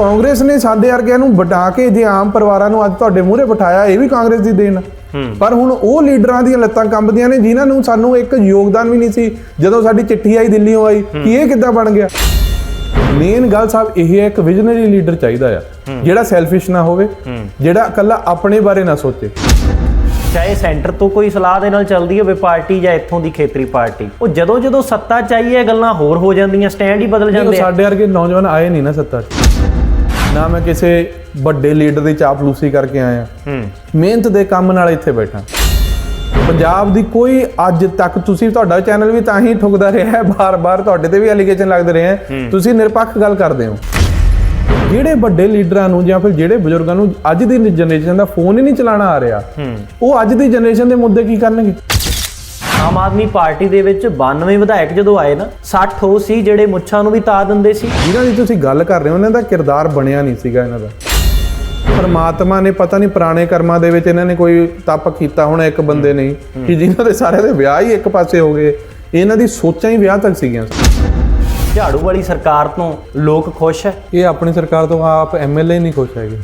ਕਾਂਗਰਸ ਨੇ ਸਾਡੇ ਵਰਗਿਆਂ ਨੂੰ ਵਟਾ ਕੇ ਜੇ ਆਮ ਪਰਿਵਾਰਾਂ ਨੂੰ ਅੱਜ ਤੁਹਾਡੇ ਮੂਹਰੇ ਬਿਠਾਇਆ ਇਹ ਵੀ ਕਾਂਗਰਸ ਦੀ ਦੇਣ। ਪਰ ਹੁਣ ਉਹ ਲੀਡਰਾਂ ਦੀਆਂ ਲੱਤਾਂ ਕੰਬਦੀਆਂ ਨੇ ਜਿਨ੍ਹਾਂ ਨੂੰ ਸਾਨੂੰ ਇੱਕ ਯੋਗਦਾਨ ਵੀ ਨਹੀਂ ਸੀ ਜਦੋਂ ਸਾਡੀ ਚਿੱਠੀ ਆਈ ਦਿੱਲੀੋਂ ਆਈ ਕਿ ਇਹ ਕਿੱਦਾਂ ਬਣ ਗਿਆ? ਮੇਨ ਗੱਲ ਸਾਹਿਬ ਇਹ ਹੈ ਇੱਕ ਵਿਜ਼ਨਰੀ ਲੀਡਰ ਚਾਹੀਦਾ ਆ ਜਿਹੜਾ ਸੈਲਫਿਸ਼ ਨਾ ਹੋਵੇ ਜਿਹੜਾ ਇਕੱਲਾ ਆਪਣੇ ਬਾਰੇ ਨਾ ਸੋਚੇ। ਚਾਹੇ ਸੈਂਟਰ ਤੋਂ ਕੋਈ ਸਲਾਹ ਦੇ ਨਾਲ ਚੱਲਦੀ ਹੋਵੇ ਪਾਰਟੀ ਜਾਂ ਇੱਥੋਂ ਦੀ ਖੇਤਰੀ ਪਾਰਟੀ ਉਹ ਜਦੋਂ ਜਦੋਂ ਸੱਤਾ ਚਾਹੀਏ ਗੱਲਾਂ ਹੋਰ ਹੋ ਜਾਂਦੀਆਂ ਸਟੈਂਡ ਹੀ ਬਦਲ ਜਾਂਦੇ ਆ। ਸਾਡੇ ਵਰਗੇ ਨੌਜਵਾਨ ਆਏ ਨਹੀਂ ਨਾ ਸੱਤਾ 'ਚ। ਨਾ ਮੈਂ ਕਿਸੇ ਵੱਡੇ ਲੀਡਰ ਦੀ ਚਾਪਲੂਸੀ ਕਰਕੇ ਆਇਆ। ਹੂੰ। ਮਿਹਨਤ ਦੇ ਕੰਮ ਨਾਲ ਇੱਥੇ ਬੈਠਾ। ਪੰਜਾਬ ਦੀ ਕੋਈ ਅੱਜ ਤੱਕ ਤੁਸੀਂ ਤੁਹਾਡਾ ਚੈਨਲ ਵੀ ਤਾਂ ਹੀ ਠੁਕਦਾ ਰਿਹਾ ਹੈ ਬਾਰ-ਬਾਰ ਤੁਹਾਡੇ ਤੇ ਵੀ ਐਲੀਗੇਸ਼ਨ ਲੱਗਦੇ ਰਹੇ ਹੈ। ਤੁਸੀਂ ਨਿਰਪੱਖ ਗੱਲ ਕਰਦੇ ਹੋ। ਜਿਹੜੇ ਵੱਡੇ ਲੀਡਰਾਂ ਨੂੰ ਜਾਂ ਫਿਰ ਜਿਹੜੇ ਬਜ਼ੁਰਗਾਂ ਨੂੰ ਅੱਜ ਦੀ ਜਨਰੇਸ਼ਨ ਦਾ ਫੋਨ ਹੀ ਨਹੀਂ ਚਲਾਣਾ ਆ ਰਿਹਾ ਉਹ ਅੱਜ ਦੀ ਜਨਰੇਸ਼ਨ ਦੇ ਮੁੱਦੇ ਕੀ ਕਰਨਗੇ? ਆਮ ਆਦਮੀ ਪਾਰਟੀ ਦੇ ਵਿੱਚ 92 ਵਿਧਾਇਕ ਜਦੋਂ ਆਏ ਨਾ 60 ਉਹ ਸੀ ਜਿਹੜੇ ਮੁੱਛਾਂ ਨੂੰ ਵੀ ਤਾ ਦਿੰਦੇ ਸੀ। ਜਿਨ੍ਹਾਂ ਦੀ ਤੁਸੀਂ ਗੱਲ ਕਰ ਰਹੇ ਹੋ ਉਹਨਾਂ ਦਾ ਕਿਰਦਾਰ ਬਣਿਆ ਨਹੀਂ ਸੀਗਾ ਇਹਨਾਂ ਦਾ। ਪਰਮਾਤਮਾ ਨੇ ਪਤਾ ਨਹੀਂ ਪੁਰਾਣੇ ਕਰਮਾਂ ਦੇ ਵਿੱਚ ਇਹਨਾਂ ਨੇ ਕੋਈ ਤਪ ਕੀਤਾ ਹੋਣਾ ਇੱਕ ਬੰਦੇ ਨਹੀਂ ਕਿ ਜਿਨ੍ਹਾਂ ਦੇ ਸਾਰਿਆਂ ਦੇ ਵਿਆਹ ਹੀ ਇੱਕ ਪਾਸੇ ਹੋ ਗਏ। ਇਹਨਾਂ ਦੀ ਸੋਚਾਂ ਹੀ ਵਿਆਹ ਤੱਕ ਸੀਗੀਆਂ। ਝਾੜੂ ਵਾਲੀ ਸਰਕਾਰ ਤੋਂ ਲੋਕ ਖੁਸ਼ ਹੈ? ਇਹ ਆਪਣੀ ਸਰਕਾਰ ਤੋਂ ਆਪ ਐਮਐਲਏ ਨਹੀਂ ਖੁਸ਼ ਹੈਗੇ।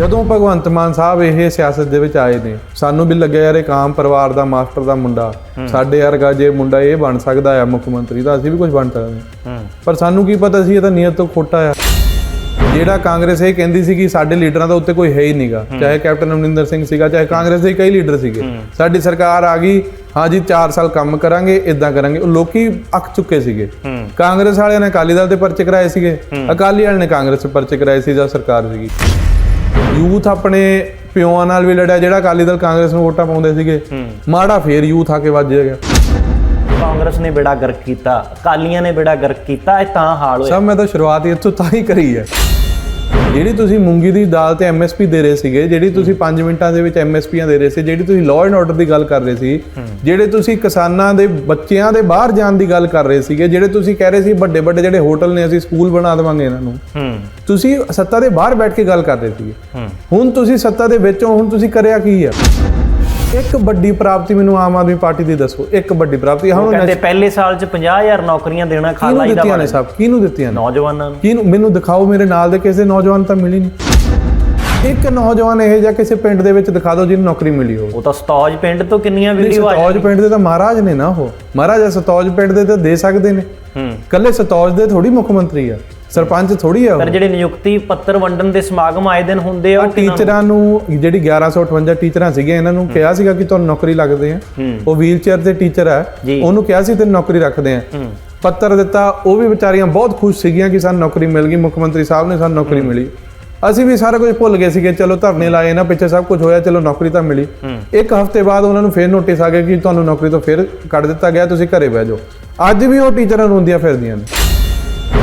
ਜਦੋਂ ਭਗਵੰਤ ਮਾਨ ਸਾਹਿਬ ਇਹ ਸਿਆਸਤ ਦੇ ਵਿੱਚ ਆਏ ਨੇ ਸਾਨੂੰ ਵੀ ਲੱਗਿਆ ਯਾਰ ਇੱਕ ਆਮ ਪਰਿਵਾਰ ਦਾ ਮਾਸਟਰ ਦਾ ਮੁੰਡਾ ਸਾਡੇ ਵਰਗਾ ਜੇ ਮੁੰਡਾ ਇਹ ਬਣ ਸਕਦਾ ਆ ਮੁੱਖ ਮੰਤਰੀ ਤਾਂ ਅਸੀਂ ਵੀ ਕੁਝ ਬਣ ਸਕਦੇ ਪਰ ਸਾਨੂੰ ਕੀ ਪਤਾ ਸੀ ਇਹ ਤਾਂ ਨੀਅਤ ਤੋਂ ਖੋਟਾ ਆ। ਜਿਹੜਾ ਕਾਂਗਰਸ ਇਹ ਕਹਿੰਦੀ ਸੀ ਕਿ ਸਾਡੇ ਲੀਡਰਾਂ ਦਾ ਉੱਤੇ ਕੋਈ ਹੈ ਹੀ ਨਹੀਂਗਾ ਚਾਹੇ ਕੈਪਟਨ ਅਮਰਿੰਦਰ ਸਿੰਘ ਸੀਗਾ ਚਾਹੇ ਕਾਂਗਰਸ ਦੇ ਕਈ ਲੀਡਰ ਸੀਗੇ। ਸਾਡੀ ਸਰਕਾਰ ਆ ਗਈ ਹਾਂ ਜੀ 4 ਸਾਲ ਕੰਮ ਕਰਾਂਗੇ ਇਦਾਂ ਕਰਾਂਗੇ। ਉਹ ਲੋਕੀ ਅੱਕ ਚੁੱਕੇ ਸੀਗੇ। ਕਾਂਗਰਸ ਵਾਲਿਆਂ ਨੇ ਅਕਾਲੀ ਦਲ ਦੇ ਪਰਚੇ ਕਰਾਏ ਸੀਗੇ। ਅਕਾਲੀ ਵਾਲਿਆਂ ਨੇ ਕਾਂਗਰਸ ਦੇ ਪਰਚੇ ਕਰਾਏ ਸੀ ਜਦ ਸਰਕਾਰ ਸੀਗੀ। ਯੂਥ ਆਪਣੇ ਪਿਓਾਂ ਨਾਲ ਵੀ ਲੜਿਆ ਜਿਹੜਾ ਅਕਾਲੀ ਦਲ ਕਾਂਗਰਸ ਨੂੰ ਵੋਟਾਂ ਪਾਉਂਦੇ ਸੀਗੇ ਮਾੜਾ ਫੇਰ ਯੂਥ ਆ ਕੇ ਵੱਜ ਗਿਆ। ਕਾਂਗਰਸ ਨੇ ਬੇੜਾ ਗਰਕ ਕੀਤਾ ਅਕਾਲੀਆਂ ਨੇ ਬੇੜਾ ਗਰਕ ਕੀਤਾ ਇਹ ਤਾਂ ਹਾਲ ਹੋਇਆ। ਸਭ ਮੈਂ ਤਾਂ ਸ਼ੁਰੂਆਤ ਹੀ ਇੱਥੋਂ ਤਾਂ ਹੀ ਕਰੀ ਹੈ। ਜਿਹੜੀ ਤੁਸੀਂ ਮੂੰਗੀ ਦੀ ਦਾਲ ਤੇ ਐਮਐਸਪੀ ਦੇ ਰਹੇ ਸੀਗੇ ਜਿਹੜੀ ਤੁਸੀਂ 5 ਮਿੰਟਾਂ ਦੇ ਵਿੱਚ ਐਮਐਸਪੀਆਂ ਦੇ ਰਹੇ ਸੀ ਜਿਹੜੀ ਤੁਸੀਂ ਲਾਅ ਐਂਡ ਆਰਡਰ ਦੀ ਗੱਲ ਕਰ ਰਹੇ ਸੀ ਜਿਹੜੇ ਤੁਸੀਂ ਕਿਸਾਨਾਂ ਦੇ ਬੱਚਿਆਂ ਦੇ ਬਾਹਰ ਜਾਣ ਦੀ ਗੱਲ ਕਰ ਰਹੇ ਸੀਗੇ ਜਿਹੜੇ ਤੁਸੀਂ ਕਹਿ ਰਹੇ ਸੀ ਵੱਡੇ ਵੱਡੇ ਜਿਹੜੇ ਹੋਟਲ ਨੇ ਅਸੀਂ ਸਕੂਲ ਬਣਾ ਦੇਵਾਂਗੇ ਇਹਨਾਂ ਨੂੰ। ਤੁਸੀਂ ਸੱਤਾ ਦੇ ਬਾਹਰ ਬੈਠ ਕੇ ਗੱਲ ਕਰ ਰਹੇ ਸੀਗੇ। ਹੁਣ ਤੁਸੀਂ ਸੱਤਾ ਦੇ ਵਿੱਚ ਹੋ ਹੁਣ ਤੁਸੀਂ ਕਰਿਆ ਕੀ ਆ? ਇੱਕ ਵੱਡੀ ਪ੍ਰਾਪਤੀ ਮੈਨੂੰ ਆਮ ਆਦਮੀ ਪਾਰਟੀ ਦੀ ਦੱਸੋ ਇੱਕ ਵੱਡੀ ਪ੍ਰਾਪਤੀ। ਹੁਣ ਕਹਿੰਦੇ ਪਹਿਲੇ ਸਾਲ ਚ 50000 ਨੌਕਰੀਆਂ ਦੇਣਾ ਕਿਹਨੂੰ ਖਾਲਾ ਹੀ ਦਾ ਦਿੱਤੀਆਂ ਨੇ ਬਣਿਆ। ਸਭ? ਕਿਹਨੂੰ ਦਿੱਤੀਆਂ ਨੇ? ਨੌਜਵਾਨਾਂ ਨੂੰ। ਕਿਹਨੂੰ? ਮੈਨੂੰ ਦਿਖਾਓ ਮੇਰੇ ਨਾਲ ਦੇ ਕਿਸੇ ਨੌਜਵਾਨ ਤਾਂ ਮਿਲੀ ਨਹੀਂ। ਇੱਕ ਨੌਜਵਾਨ ਇਹ ਜਾਂ ਕਿਸੇ ਪਿੰਡ ਦੇ ਵਿੱਚ ਦਿਖਾ ਦਿਓ ਜਿਹਨੂੰ ਨੌਕਰੀ ਮਿਲੀ ਹੋਵੇ। ਉਹ ਤਾਂ ਸਤੌਜ ਪਿੰਡ ਤੋਂ ਕਿੰਨੀਆਂ ਵੀਡੀਓ ਆ ਸਤੌਜ ਪਿੰਡ ਦੇ ਤਾਂ ਮਹਾਰਾਜ ਨੇ ਨਾ ਉਹ। ਮਹਾਰਾਜਾ ਸਤੌਜ ਪਿੰਡ ਦੇ ਤਾਂ ਦੇ ਸਕਦੇ ਨੇ। ਹੂੰ। ਕੱਲੇ ਸਤੌਜ ਦੇ ਥੋੜੀ ਮੁੱਖ ਮੰਤਰੀ ਆ। ਸਰਪੰਚ ਥੋੜੀ ਆ ਉਹ। ਪਰ ਜਿਹੜੇ ਨਿਯੁਕਤੀ ਪੱਤਰ ਵੰਡਣ ਦੇ ਸਮਾਗਮ ਆਏ ਦਿਨ ਹੁੰਦੇ ਆ ਉਹ? ਟੀਚਰਾਂ ਨੂੰ ਜਿਹੜੀ 1158 ਟੀਚਰਾਂ ਸੀਗੀਆਂ ਇਹਨਾਂ ਨੂੰ ਕਿਹਾ ਸੀਗਾ ਕਿ ਤੁਹਾਨੂੰ ਨੌਕਰੀ ਲੱਗਦੇ ਆ। ਉਹ ਵੀਲ ਚੇਅਰ ਤੇ ਟੀਚਰ ਜੀ। ਉਹਨੂੰ ਕਿਹਾ ਸੀ ਤੈਨੂੰ ਨੌਕਰੀ ਰੱਖਦੇ ਆ। ਪੱਤਰ ਦਿੱਤਾ ਉਹ ਵੀ ਵਿਚਾਰੀਆਂ ਬਹੁਤ ਖੁਸ਼ ਸੀਗੀਆਂ ਕਿ ਸਾਨੂੰ ਨੌਕਰੀ ਮਿਲ ਗਈ। ਮੁੱਖ ਮੰਤਰੀ ਸਾਹਿਬ ਨੇ ਸਾਨੂੰ ਨੌਕਰੀ ਮਿਲੀ। ਅਸੀਂ ਵੀ ਸਾਰਾ ਕੁਝ ਭੁੱਲ ਗਏ ਸੀਗੇ ਚਲੋ ਧਰਨੇ ਲਾਏ ਨਾ ਪਿੱਛੇ ਸਭ ਕੁਝ ਹੋਇਆ ਚਲੋ ਨੌਕਰੀ ਤਾਂ ਮਿਲੀ। ਇੱਕ ਹਫ਼ਤੇ ਬਾਅਦ ਉਹਨਾਂ ਨੂੰ ਫੇਰ ਨੋਟਿਸ ਆ ਗਿਆ ਕਿ ਤੁਹਾਨੂੰ ਨੌਕਰੀ ਤੋਂ ਫੇਰ ਕੱਢ ਦਿੱਤਾ ਗਿਆ ਤੁਸੀਂ ਘਰੇ ਬਹਿ ਜਾਓ। ਅੱਜ ਵੀ ਉਹ ਟੀਚਰਾਂ ਰੋਂਦੀਆਂ ਫਿਰਦੀਆਂ ਨੇ।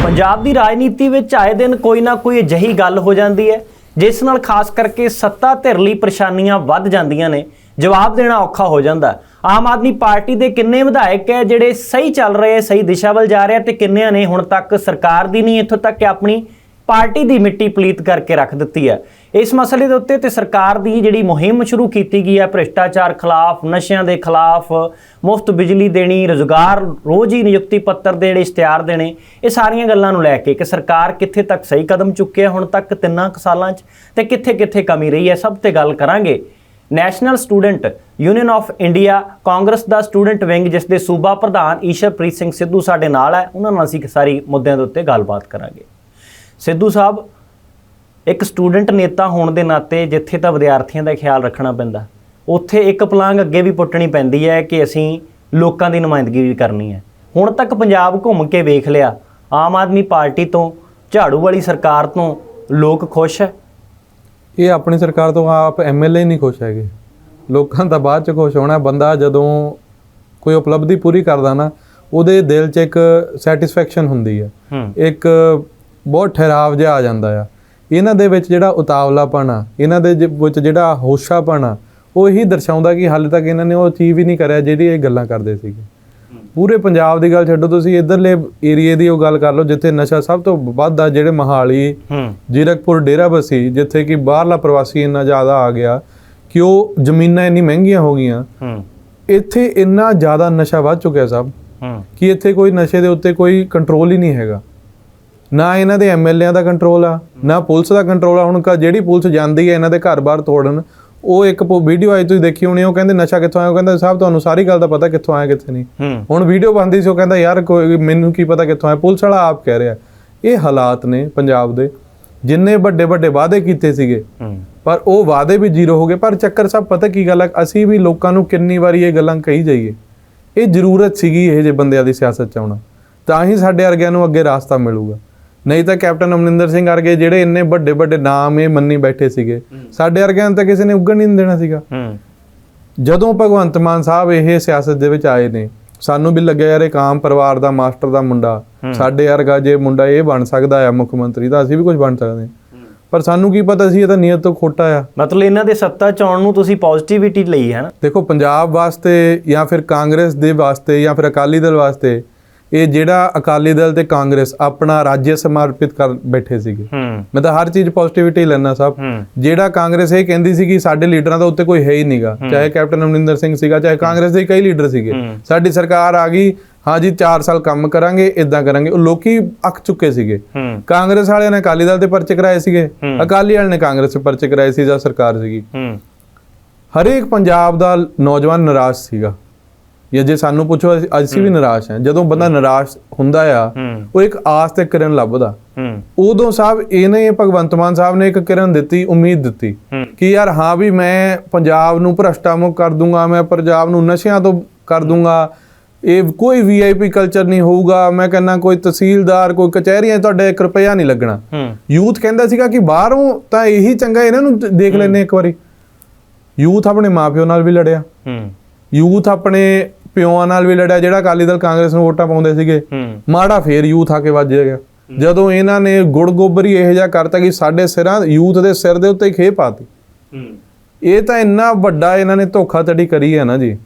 ਪੰਜਾਬ ਦੀ ਰਾਜਨੀਤੀ ਵਿੱਚ ਆਏ ਦਿਨ ਕੋਈ ਨਾ ਕੋਈ ਅਜਿਹੀ ਗੱਲ ਹੋ ਜਾਂਦੀ ਹੈ, ਜਿਸ ਨਾਲ ਖਾਸ ਕਰਕੇ ਸੱਤਾ ਧਿਰ ਲਈ ਪਰੇਸ਼ਾਨੀਆਂ ਵੱਧ ਜਾਂਦੀਆਂ ਨੇ, ਜਵਾਬ ਦੇਣਾ ਔਖਾ ਹੋ ਜਾਂਦਾ। ਆਮ ਆਦਮੀ ਪਾਰਟੀ ਦੇ ਕਿੰਨੇ ਵਿਧਾਇਕ ਹੈ, ਜਿਹੜੇ ਸਹੀ ਚੱਲ ਰਹੇ ਸਹੀ ਦਿਸ਼ਾ ਵੱਲ ਜਾ ਰਹੇ ਆ ਤੇ ਕਿੰਨਿਆਂ ਨੇ ਹੁਣ ਤੱਕ ਸਰਕਾਰ ਦੀ ਨਹੀਂ ਇੱਥੋਂ ਤੱਕ ਕਿ ਆਪਣੀ ਪਾਰਟੀ ਦੀ ਮਿੱਟੀ ਪਲੀਤ ਕਰਕੇ ਰੱਖ ਦਿੱਤੀ ਹੈ। ਇਸ ਮਸਲੇ ਦੇ ਉੱਤੇ ਤੇ ਸਰਕਾਰ ਦੀ ਜਿਹੜੀ ਮੁਹਿੰਮ ਸ਼ੁਰੂ ਕੀਤੀ ਗਈ ਹੈ, ਭ੍ਰਿਸ਼ਟਾਚਾਰ ਖਿਲਾਫ, ਨਸ਼ਿਆਂ ਦੇ ਖਿਲਾਫ, ਮੁਫਤ ਬਿਜਲੀ ਦੇਣੀ, ਰੋਜ਼ਗਾਰ, ਰੋਜ਼ ਹੀ ਨਿਯੁਕਤੀ ਪੱਤਰ ਦੇ ਜਿਹੜੇ ਇਸ਼ਤਿਹਾਰ ਦੇਣੇ, ਇਹ ਸਾਰੀਆਂ ਗੱਲਾਂ ਨੂੰ ਲੈ ਕੇ ਕਿ ਸਰਕਾਰ ਕਿੱਥੇ ਤੱਕ ਸਹੀ ਕਦਮ ਚੁੱਕਿਆ ਹੁਣ ਤੱਕ ਤਿੰਨਾਂ ਕੁ ਸਾਲਾਂ 'ਚ ਤੇ ਕਿੱਥੇ ਕਿੱਥੇ ਕਮੀ ਰਹੀ ਹੈ, ਸਭ ਤੇ ਗੱਲ ਕਰਾਂਗੇ। National student union of India, Congress the student wing, ਜਿਸ ਦੇ ਸੂਬਾ ਪ੍ਰਧਾਨ ਈਸ਼ਰਪ੍ਰੀਤ ਸਿੰਘ ਸਿੱਧੂ ਸਾਡੇ ਨਾਲ ਹੈ, ਉਹਨਾਂ ਨਾਲ ਅਸੀਂ ਸਾਰੀ ਮੁੱਦਿਆਂ ਦੇ ਉੱਤੇ ਗੱਲਬਾਤ ਕਰਾਂਗੇ। ਸਿੱਧੂ ਸਾਹਿਬ ਇੱਕ ਸਟੂਡੈਂਟ ਨੇਤਾ ਹੋਣ ਦੇ ਨਾਤੇ ਜਿੱਥੇ ਤਾਂ ਵਿਦਿਆਰਥੀਆਂ ਦਾ ਖਿਆਲ ਰੱਖਣਾ ਪੈਂਦਾ ਉੱਥੇ ਇੱਕ ਪਲਾਂਗ ਅੱਗੇ ਵੀ ਪੁੱਟਣੀ ਪੈਂਦੀ ਹੈ ਕਿ ਅਸੀਂ ਲੋਕਾਂ ਦੀ ਨੁਮਾਇੰਦਗੀ ਵੀ ਕਰਨੀ ਹੈ। ਹੁਣ ਤੱਕ ਪੰਜਾਬ ਘੁੰਮ ਕੇ ਵੇਖ ਲਿਆ ਆਮ ਆਦਮੀ ਪਾਰਟੀ ਤੋਂ ਝਾੜੂ ਵਾਲੀ ਸਰਕਾਰ ਤੋਂ ਲੋਕ ਖੁਸ਼ ਹੈ? ਇਹ ਆਪਣੀ ਸਰਕਾਰ ਤੋਂ ਆਪ ਐਮਐਲਏ ਨਹੀਂ ਖੁਸ਼ ਹੈਗੇ। ਲੋਕਾਂ ਦਾ ਬਾਅਦ ਚ ਖੁਸ਼ ਹੋਣਾ ਬੰਦਾ ਜਦੋਂ ਕੋਈ ਉਪਲਬਧੀ ਪੂਰੀ ਕਰਦਾ ਨਾ ਉਹਦੇ ਦਿਲ 'ਚ ਇੱਕ ਸੈਟੀਸਫੈਕਸ਼ਨ ਹੁੰਦੀ ਹੈ। ਹੂੰ। ਇੱਕ ਬਹੁਤ ਠਹਿਰਾਵ ਜਿਹਾ ਆ ਜਾਂਦਾ ਆ। ਇਹਨਾਂ ਦੇ ਵਿੱਚ ਜਿਹੜਾ ਉਤਾਵਲਾਪਣ ਆ ਇਹਨਾਂ ਦੇ ਵਿੱਚ ਜਿਹੜਾ ਹੋਸ਼ਾਪਣ ਆ ਉਹ ਇਹੀ ਦਰਸਾਉਂਦਾ ਕਿ ਹਾਲੇ ਤੱਕ ਇਹਨਾਂ ਨੇ ਉਹ ਅਚੀਵ ਹੀ ਨਹੀਂ ਕਰਿਆ ਜਿਹੜੀ ਇਹ ਗੱਲਾਂ ਕਰਦੇ ਸੀਗੇ। ਪੂਰੇ ਪੰਜਾਬ ਦੀ ਗੱਲ ਛੱਡੋ ਤੁਸੀਂ ਇਧਰਲੇ ਏਰੀਏ ਦੀ ਉਹ ਗੱਲ ਕਰ ਲਓ ਜਿੱਥੇ ਨਸ਼ਾ ਸਭ ਤੋਂ ਵੱਧ ਆ ਜਿਹੜੇ ਮਹਾਲੀ ਜੀਰਕਪੁਰ ਡੇਰਾਬੱਸੀ ਜਿੱਥੇ ਕਿ ਬਾਹਰਲਾ ਪ੍ਰਵਾਸੀ ਇੰਨਾ ਜ਼ਿਆਦਾ ਆ ਗਿਆ ਕਿ ਉਹ ਜ਼ਮੀਨਾਂ ਇੰਨੀ ਮਹਿੰਗੀਆਂ ਹੋ ਗਈਆਂ। ਇੱਥੇ ਇੰਨਾ ਜ਼ਿਆਦਾ ਨਸ਼ਾ ਵੱਧ ਚੁੱਕਿਆ ਸਭ ਕਿ ਇੱਥੇ ਕੋਈ ਨਸ਼ੇ ਦੇ ਉੱਤੇ ਕੋਈ ਕੰਟਰੋਲ ਹੀ ਨਹੀਂ ਹੈਗਾ। ਨਾ ਇਹਨਾਂ ਦੇ ਐਮਐਲਏਆਂ ਦਾ ਕੰਟਰੋਲ ਆ ਨਾ ਪੁਲਿਸ ਦਾ ਕੰਟਰੋਲ ਆ। ਹੁਣ ਜਿਹੜੀ ਪੁਲਿਸ ਜਾਂਦੀ ਹੈ ਇਹਨਾਂ ਦੇ ਘਰ-ਬਾਰ ਤੋੜਨ ਉਹ ਇੱਕ ਵੀਡੀਓ ਆਈ ਤੁਸੀਂ ਦੇਖੀ ਹੋਣੀ ਉਹ ਕਹਿੰਦੇ ਨਸ਼ਾ ਕਿੱਥੋਂ ਆਇਆ ਉਹ ਕਹਿੰਦਾ ਸਾਹਿਬ ਤੁਹਾਨੂੰ ਸਾਰੀ ਗੱਲ ਦਾ ਪਤਾ ਕਿੱਥੋਂ ਆਇਆ ਕਿੱਥੇ ਨਹੀਂ। ਹੁਣ ਵੀਡੀਓ ਬੰਦੀ ਸੀ ਉਹ ਕਹਿੰਦਾ ਯਾਰ ਕੋਈ ਮੈਨੂੰ ਕੀ ਪਤਾ ਕਿੱਥੋਂ ਆਇਆ ਪੁਲਿਸ ਵਾਲਾ ਆਪ ਕਹਿ ਰਿਹਾ। ਇਹ ਹਾਲਾਤ ਨੇ ਪੰਜਾਬ ਦੇ ਜਿੰਨੇ ਵੱਡੇ ਵੱਡੇ ਵਾਅਦੇ ਕੀਤੇ ਸੀਗੇ ਪਰ ਉਹ ਵਾਅਦੇ ਵੀ ਜ਼ੀਰੋ ਹੋ ਗਏ। ਪਰ ਚੱਕਰ ਸਭ ਪਤਾ ਕੀ ਗੱਲ ਹੈ ਅਸੀਂ ਵੀ ਲੋਕਾਂ ਨੂੰ ਕਿੰਨੀ ਵਾਰੀ ਇਹ ਗੱਲਾਂ ਕਹੀ ਜਾਈਏ। ਇਹ ਜ਼ਰੂਰਤ ਸੀਗੀ ਇਹ ਜੇ ਬੰਦਿਆਂ ਦੀ ਸਿਆਸਤ ਚ ਆਉਣਾ। ਤਾਂ ਹੀ ਸਾਡੇ ਵਰਗਿਆਂ ਨੂੰ ਅੱਗੇ ਰਾਸਤਾ ਮਿਲੂਗਾ। ਨਹੀਂ ਤਾਂ ਕੈਪਟਨ ਅਮਰਿੰਦਰ ਸਿੰਘ ਵਰਗੇ ਜਿਹੜੇ ਇੰਨੇ ਵੱਡੇ ਵੱਡੇ ਨਾਮ ਇਹ ਮੰਨੀ ਬੈਠੇ ਸੀਗੇ ਸਾਡੇ ਵਰਗਿਆਂ ਤਾਂ ਕਿਸੇ ਨੇ ਉੱਗਣ ਨਹੀਂ ਦੇਣਾ ਸੀਗਾ। ਜਦੋਂ ਭਗਵੰਤ ਮਾਨ ਸਾਹਿਬ ਇਹ ਸਿਆਸਤ ਦੇ ਵਿੱਚ ਆਏ ਨੇ ਸਾਨੂੰ ਵੀ ਲੱਗਿਆ ਯਾਰ ਇੱਕ ਆਮ ਪਰਿਵਾਰ ਦਾ ਮਾਸਟਰ ਦਾ ਮੁੰਡਾ ਸਾਡੇ ਵਰਗਾ ਜੇ ਮੁੰਡਾ ਇਹ ਬਣ ਸਕਦਾ ਆ ਮੁੱਖ ਮੰਤਰੀ ਤਾਂ ਅਸੀਂ ਵੀ ਕੁਝ ਬਣ ਸਕਦੇ ਹਾਂ। ਪਰ ਸਾਨੂੰ ਕੀ ਪਤਾ ਸੀ ਇਹ ਤਾਂ ਨੀਅਤ ਤੋਂ ਖੋਟਾ ਆ। ਮਤਲਬ ਇਹਨਾਂ ਦੇ ਸੱਤਾ ਚ ਆਉਣ ਨੂੰ ਤੁਸੀਂ ਪੋਜ਼ਿਟਿਵਿਟੀ ਲਈ ਹੈ ਨਾ। ਦੇਖੋ ਪੰਜਾਬ ਵਾਸਤੇ ਜਾਂ ਫਿਰ ਕਾਂਗਰਸ ਦੇ ਵਾਸਤੇ ਜਾਂ ਫਿਰ ਅਕਾਲੀ ਦਲ ਵਾਸਤੇ ਇਹ ਜਿਹੜਾ ਅਕਾਲੀ ਦਲ ਤੇ ਕਾਂਗਰਸ ਆਪਣਾ ਰਾਜ ਸਮਰਪਿਤ ਕਰ ਬੈਠੇ ਸੀਗੇ। ਮੈਂ ਤਾਂ ਹਰ ਚੀਜ਼ ਪੋਜ਼ਿਟਿਵਿਟੀ ਲੈਣਾ ਸਭ। ਜਿਹੜਾ ਕਾਂਗਰਸ ਇਹ ਕਹਿੰਦੀ ਸੀ ਕਿ ਸਾਡੇ ਲੀਡਰਾਂ ਦਾ ਉੱਤੇ ਕੋਈ ਹੈ ਹੀ ਨਹੀਂਗਾ। ਚਾਹੇ ਕੈਪਟਨ ਅਮਰਿੰਦਰ ਸਿੰਘ ਸੀਗਾ ਚਾਹੇ ਕਾਂਗਰਸ ਦੇ ਕਈ ਲੀਡਰ ਸੀਗੇ। ਸਾਡੀ ਸਰਕਾਰ ਆ ਗਈ ਹਾਂ ਜੀ 4 ਸਾਲ ਕੰਮ ਕਰਾਂਗੇ ਇਦਾਂ ਕਰਾਂਗੇ। ਉਹ ਲੋਕੀ ਅੱਕ ਚੁੱਕੇ ਸੀਗੇ। ਕਾਂਗਰਸ ਵਾਲਿਆਂ ਨੇ ਅਕਾਲੀ ਦਲ ਤੇ ਪਰਚੇ ਕਰਾਏ ਸੀਗੇ। ਅਕਾਲੀ ਵਾਲਿਆਂ ਨੇ ਕਾਂਗਰਸ ਤੇ ਪਰਚੇ ਕਰਾਏ ਸੀ ਜਦ ਸਰਕਾਰ ਸੀਗੀ। ਹਰੇਕ ਪੰਜਾਬ ਦਾ ਨੌਜਵਾਨ ਨਿਰਾਸ਼ ਸੀਗਾ। ਜਾਂ ਜੇ ਸਾਨੂੰ ਪੁੱਛੋ ਅਸੀਂ- ਅਸੀਂ ਵੀ ਨਿਰਾਸ਼ ਹਾਂ। ਜਦੋਂ ਬੰਦਾ ਨਿਰਾਸ਼ ਹੁੰਦਾ ਆ ਉਹ ਇੱਕ ਆਸ ਤੇ ਕਿਰਨ ਲੱਭਦਾ। ਹੂੰ। ਉਦੋਂ ਸਾਹਿਬ ਇਹਨੇ ਭਗਵੰਤ ਮਾਨ ਸਾਹਿਬ ਨੇ ਇੱਕ ਕਿਰਨ ਦਿੱਤੀ ਉਮੀਦ ਦਿੱਤੀ ਹੂੰ। ਕਿ ਯਾਰ ਹਾਂ ਵੀ ਮੈਂ ਪੰਜਾਬ ਨੂੰ ਭ੍ਰਸ਼ਟਾ ਮੁਕਤ ਕਰ ਦੂੰਗਾ ਮੈਂ ਪੰਜਾਬ ਨੂੰ ਨਸ਼ਿਆਂ ਤੋਂ ਕਰ ਦੂੰਗਾ। ਇਹ ਕੋਈ ਵੀਆਈਪੀ ਕਲਚਰ ਨਹੀਂ ਹੋਊਗਾ। ਮੈਂ ਕਹਿੰਦਾ ਕੋਈ ਤਹਿਸੀਲਦਾਰ ਕੋਈ ਕਚਹਿਰੀਆਂ 'ਚ ਤੁਹਾਡੇ 1 ਰੁਪਿਆ ਨਹੀਂ ਲੱਗਣਾ। ਹੂੰ। ਯੂਥ ਕਹਿੰਦਾ ਸੀਗਾ ਕਿ ਬਾਹਰੋਂ ਤਾਂ ਇਹੀ ਚੰਗਾ ਇਹਨਾਂ ਨੂੰ ਦ- ਦੇਖ ਲੈਨੇ ਇੱਕ ਵਾਰੀ। ਯੂਥ ਆਪਣੇ ਮਾਪਿਓ ਨਾਲ ਵੀ ਲੜਿਆ। ਹੂੰ। ਯੂਥ ਆਪਣੇ ਪਿਓਆਂ ਨਾਲ ਵੀ ਲੜਿਆ ਜਿਹੜਾ ਅਕਾਲੀ ਦਲ ਕਾਂਗਰਸ ਨੂੰ ਵੋਟਾਂ ਪਾਉਂਦੇ ਸੀਗੇ। ਮਾੜਾ ਫੇਰ ਯੂਥ ਆ ਕੇ ਵੱਜ ਗਿਆ। ਜਦੋਂ ਇਹਨਾਂ ਨੇ ਗੁੜ ਗੋਬਰੀ ਇਹੋ ਜਿਹਾ ਕਰਤਾ ਕਿ ਸਾਡੇ ਸਿਰਾਂ ਯੂਥ ਦੇ ਸਿਰ ਦੇ ਉੱਤੇ ਖੇ ਪਾਤੀ ਇਹ ਤਾਂ ਇੰਨਾ ਵੱਡਾ ਇਹਨਾਂ ਨੇ ਧੋਖਾਧੜੀ ਕਰੀ ਹੈ ਨਾ ਜੀ।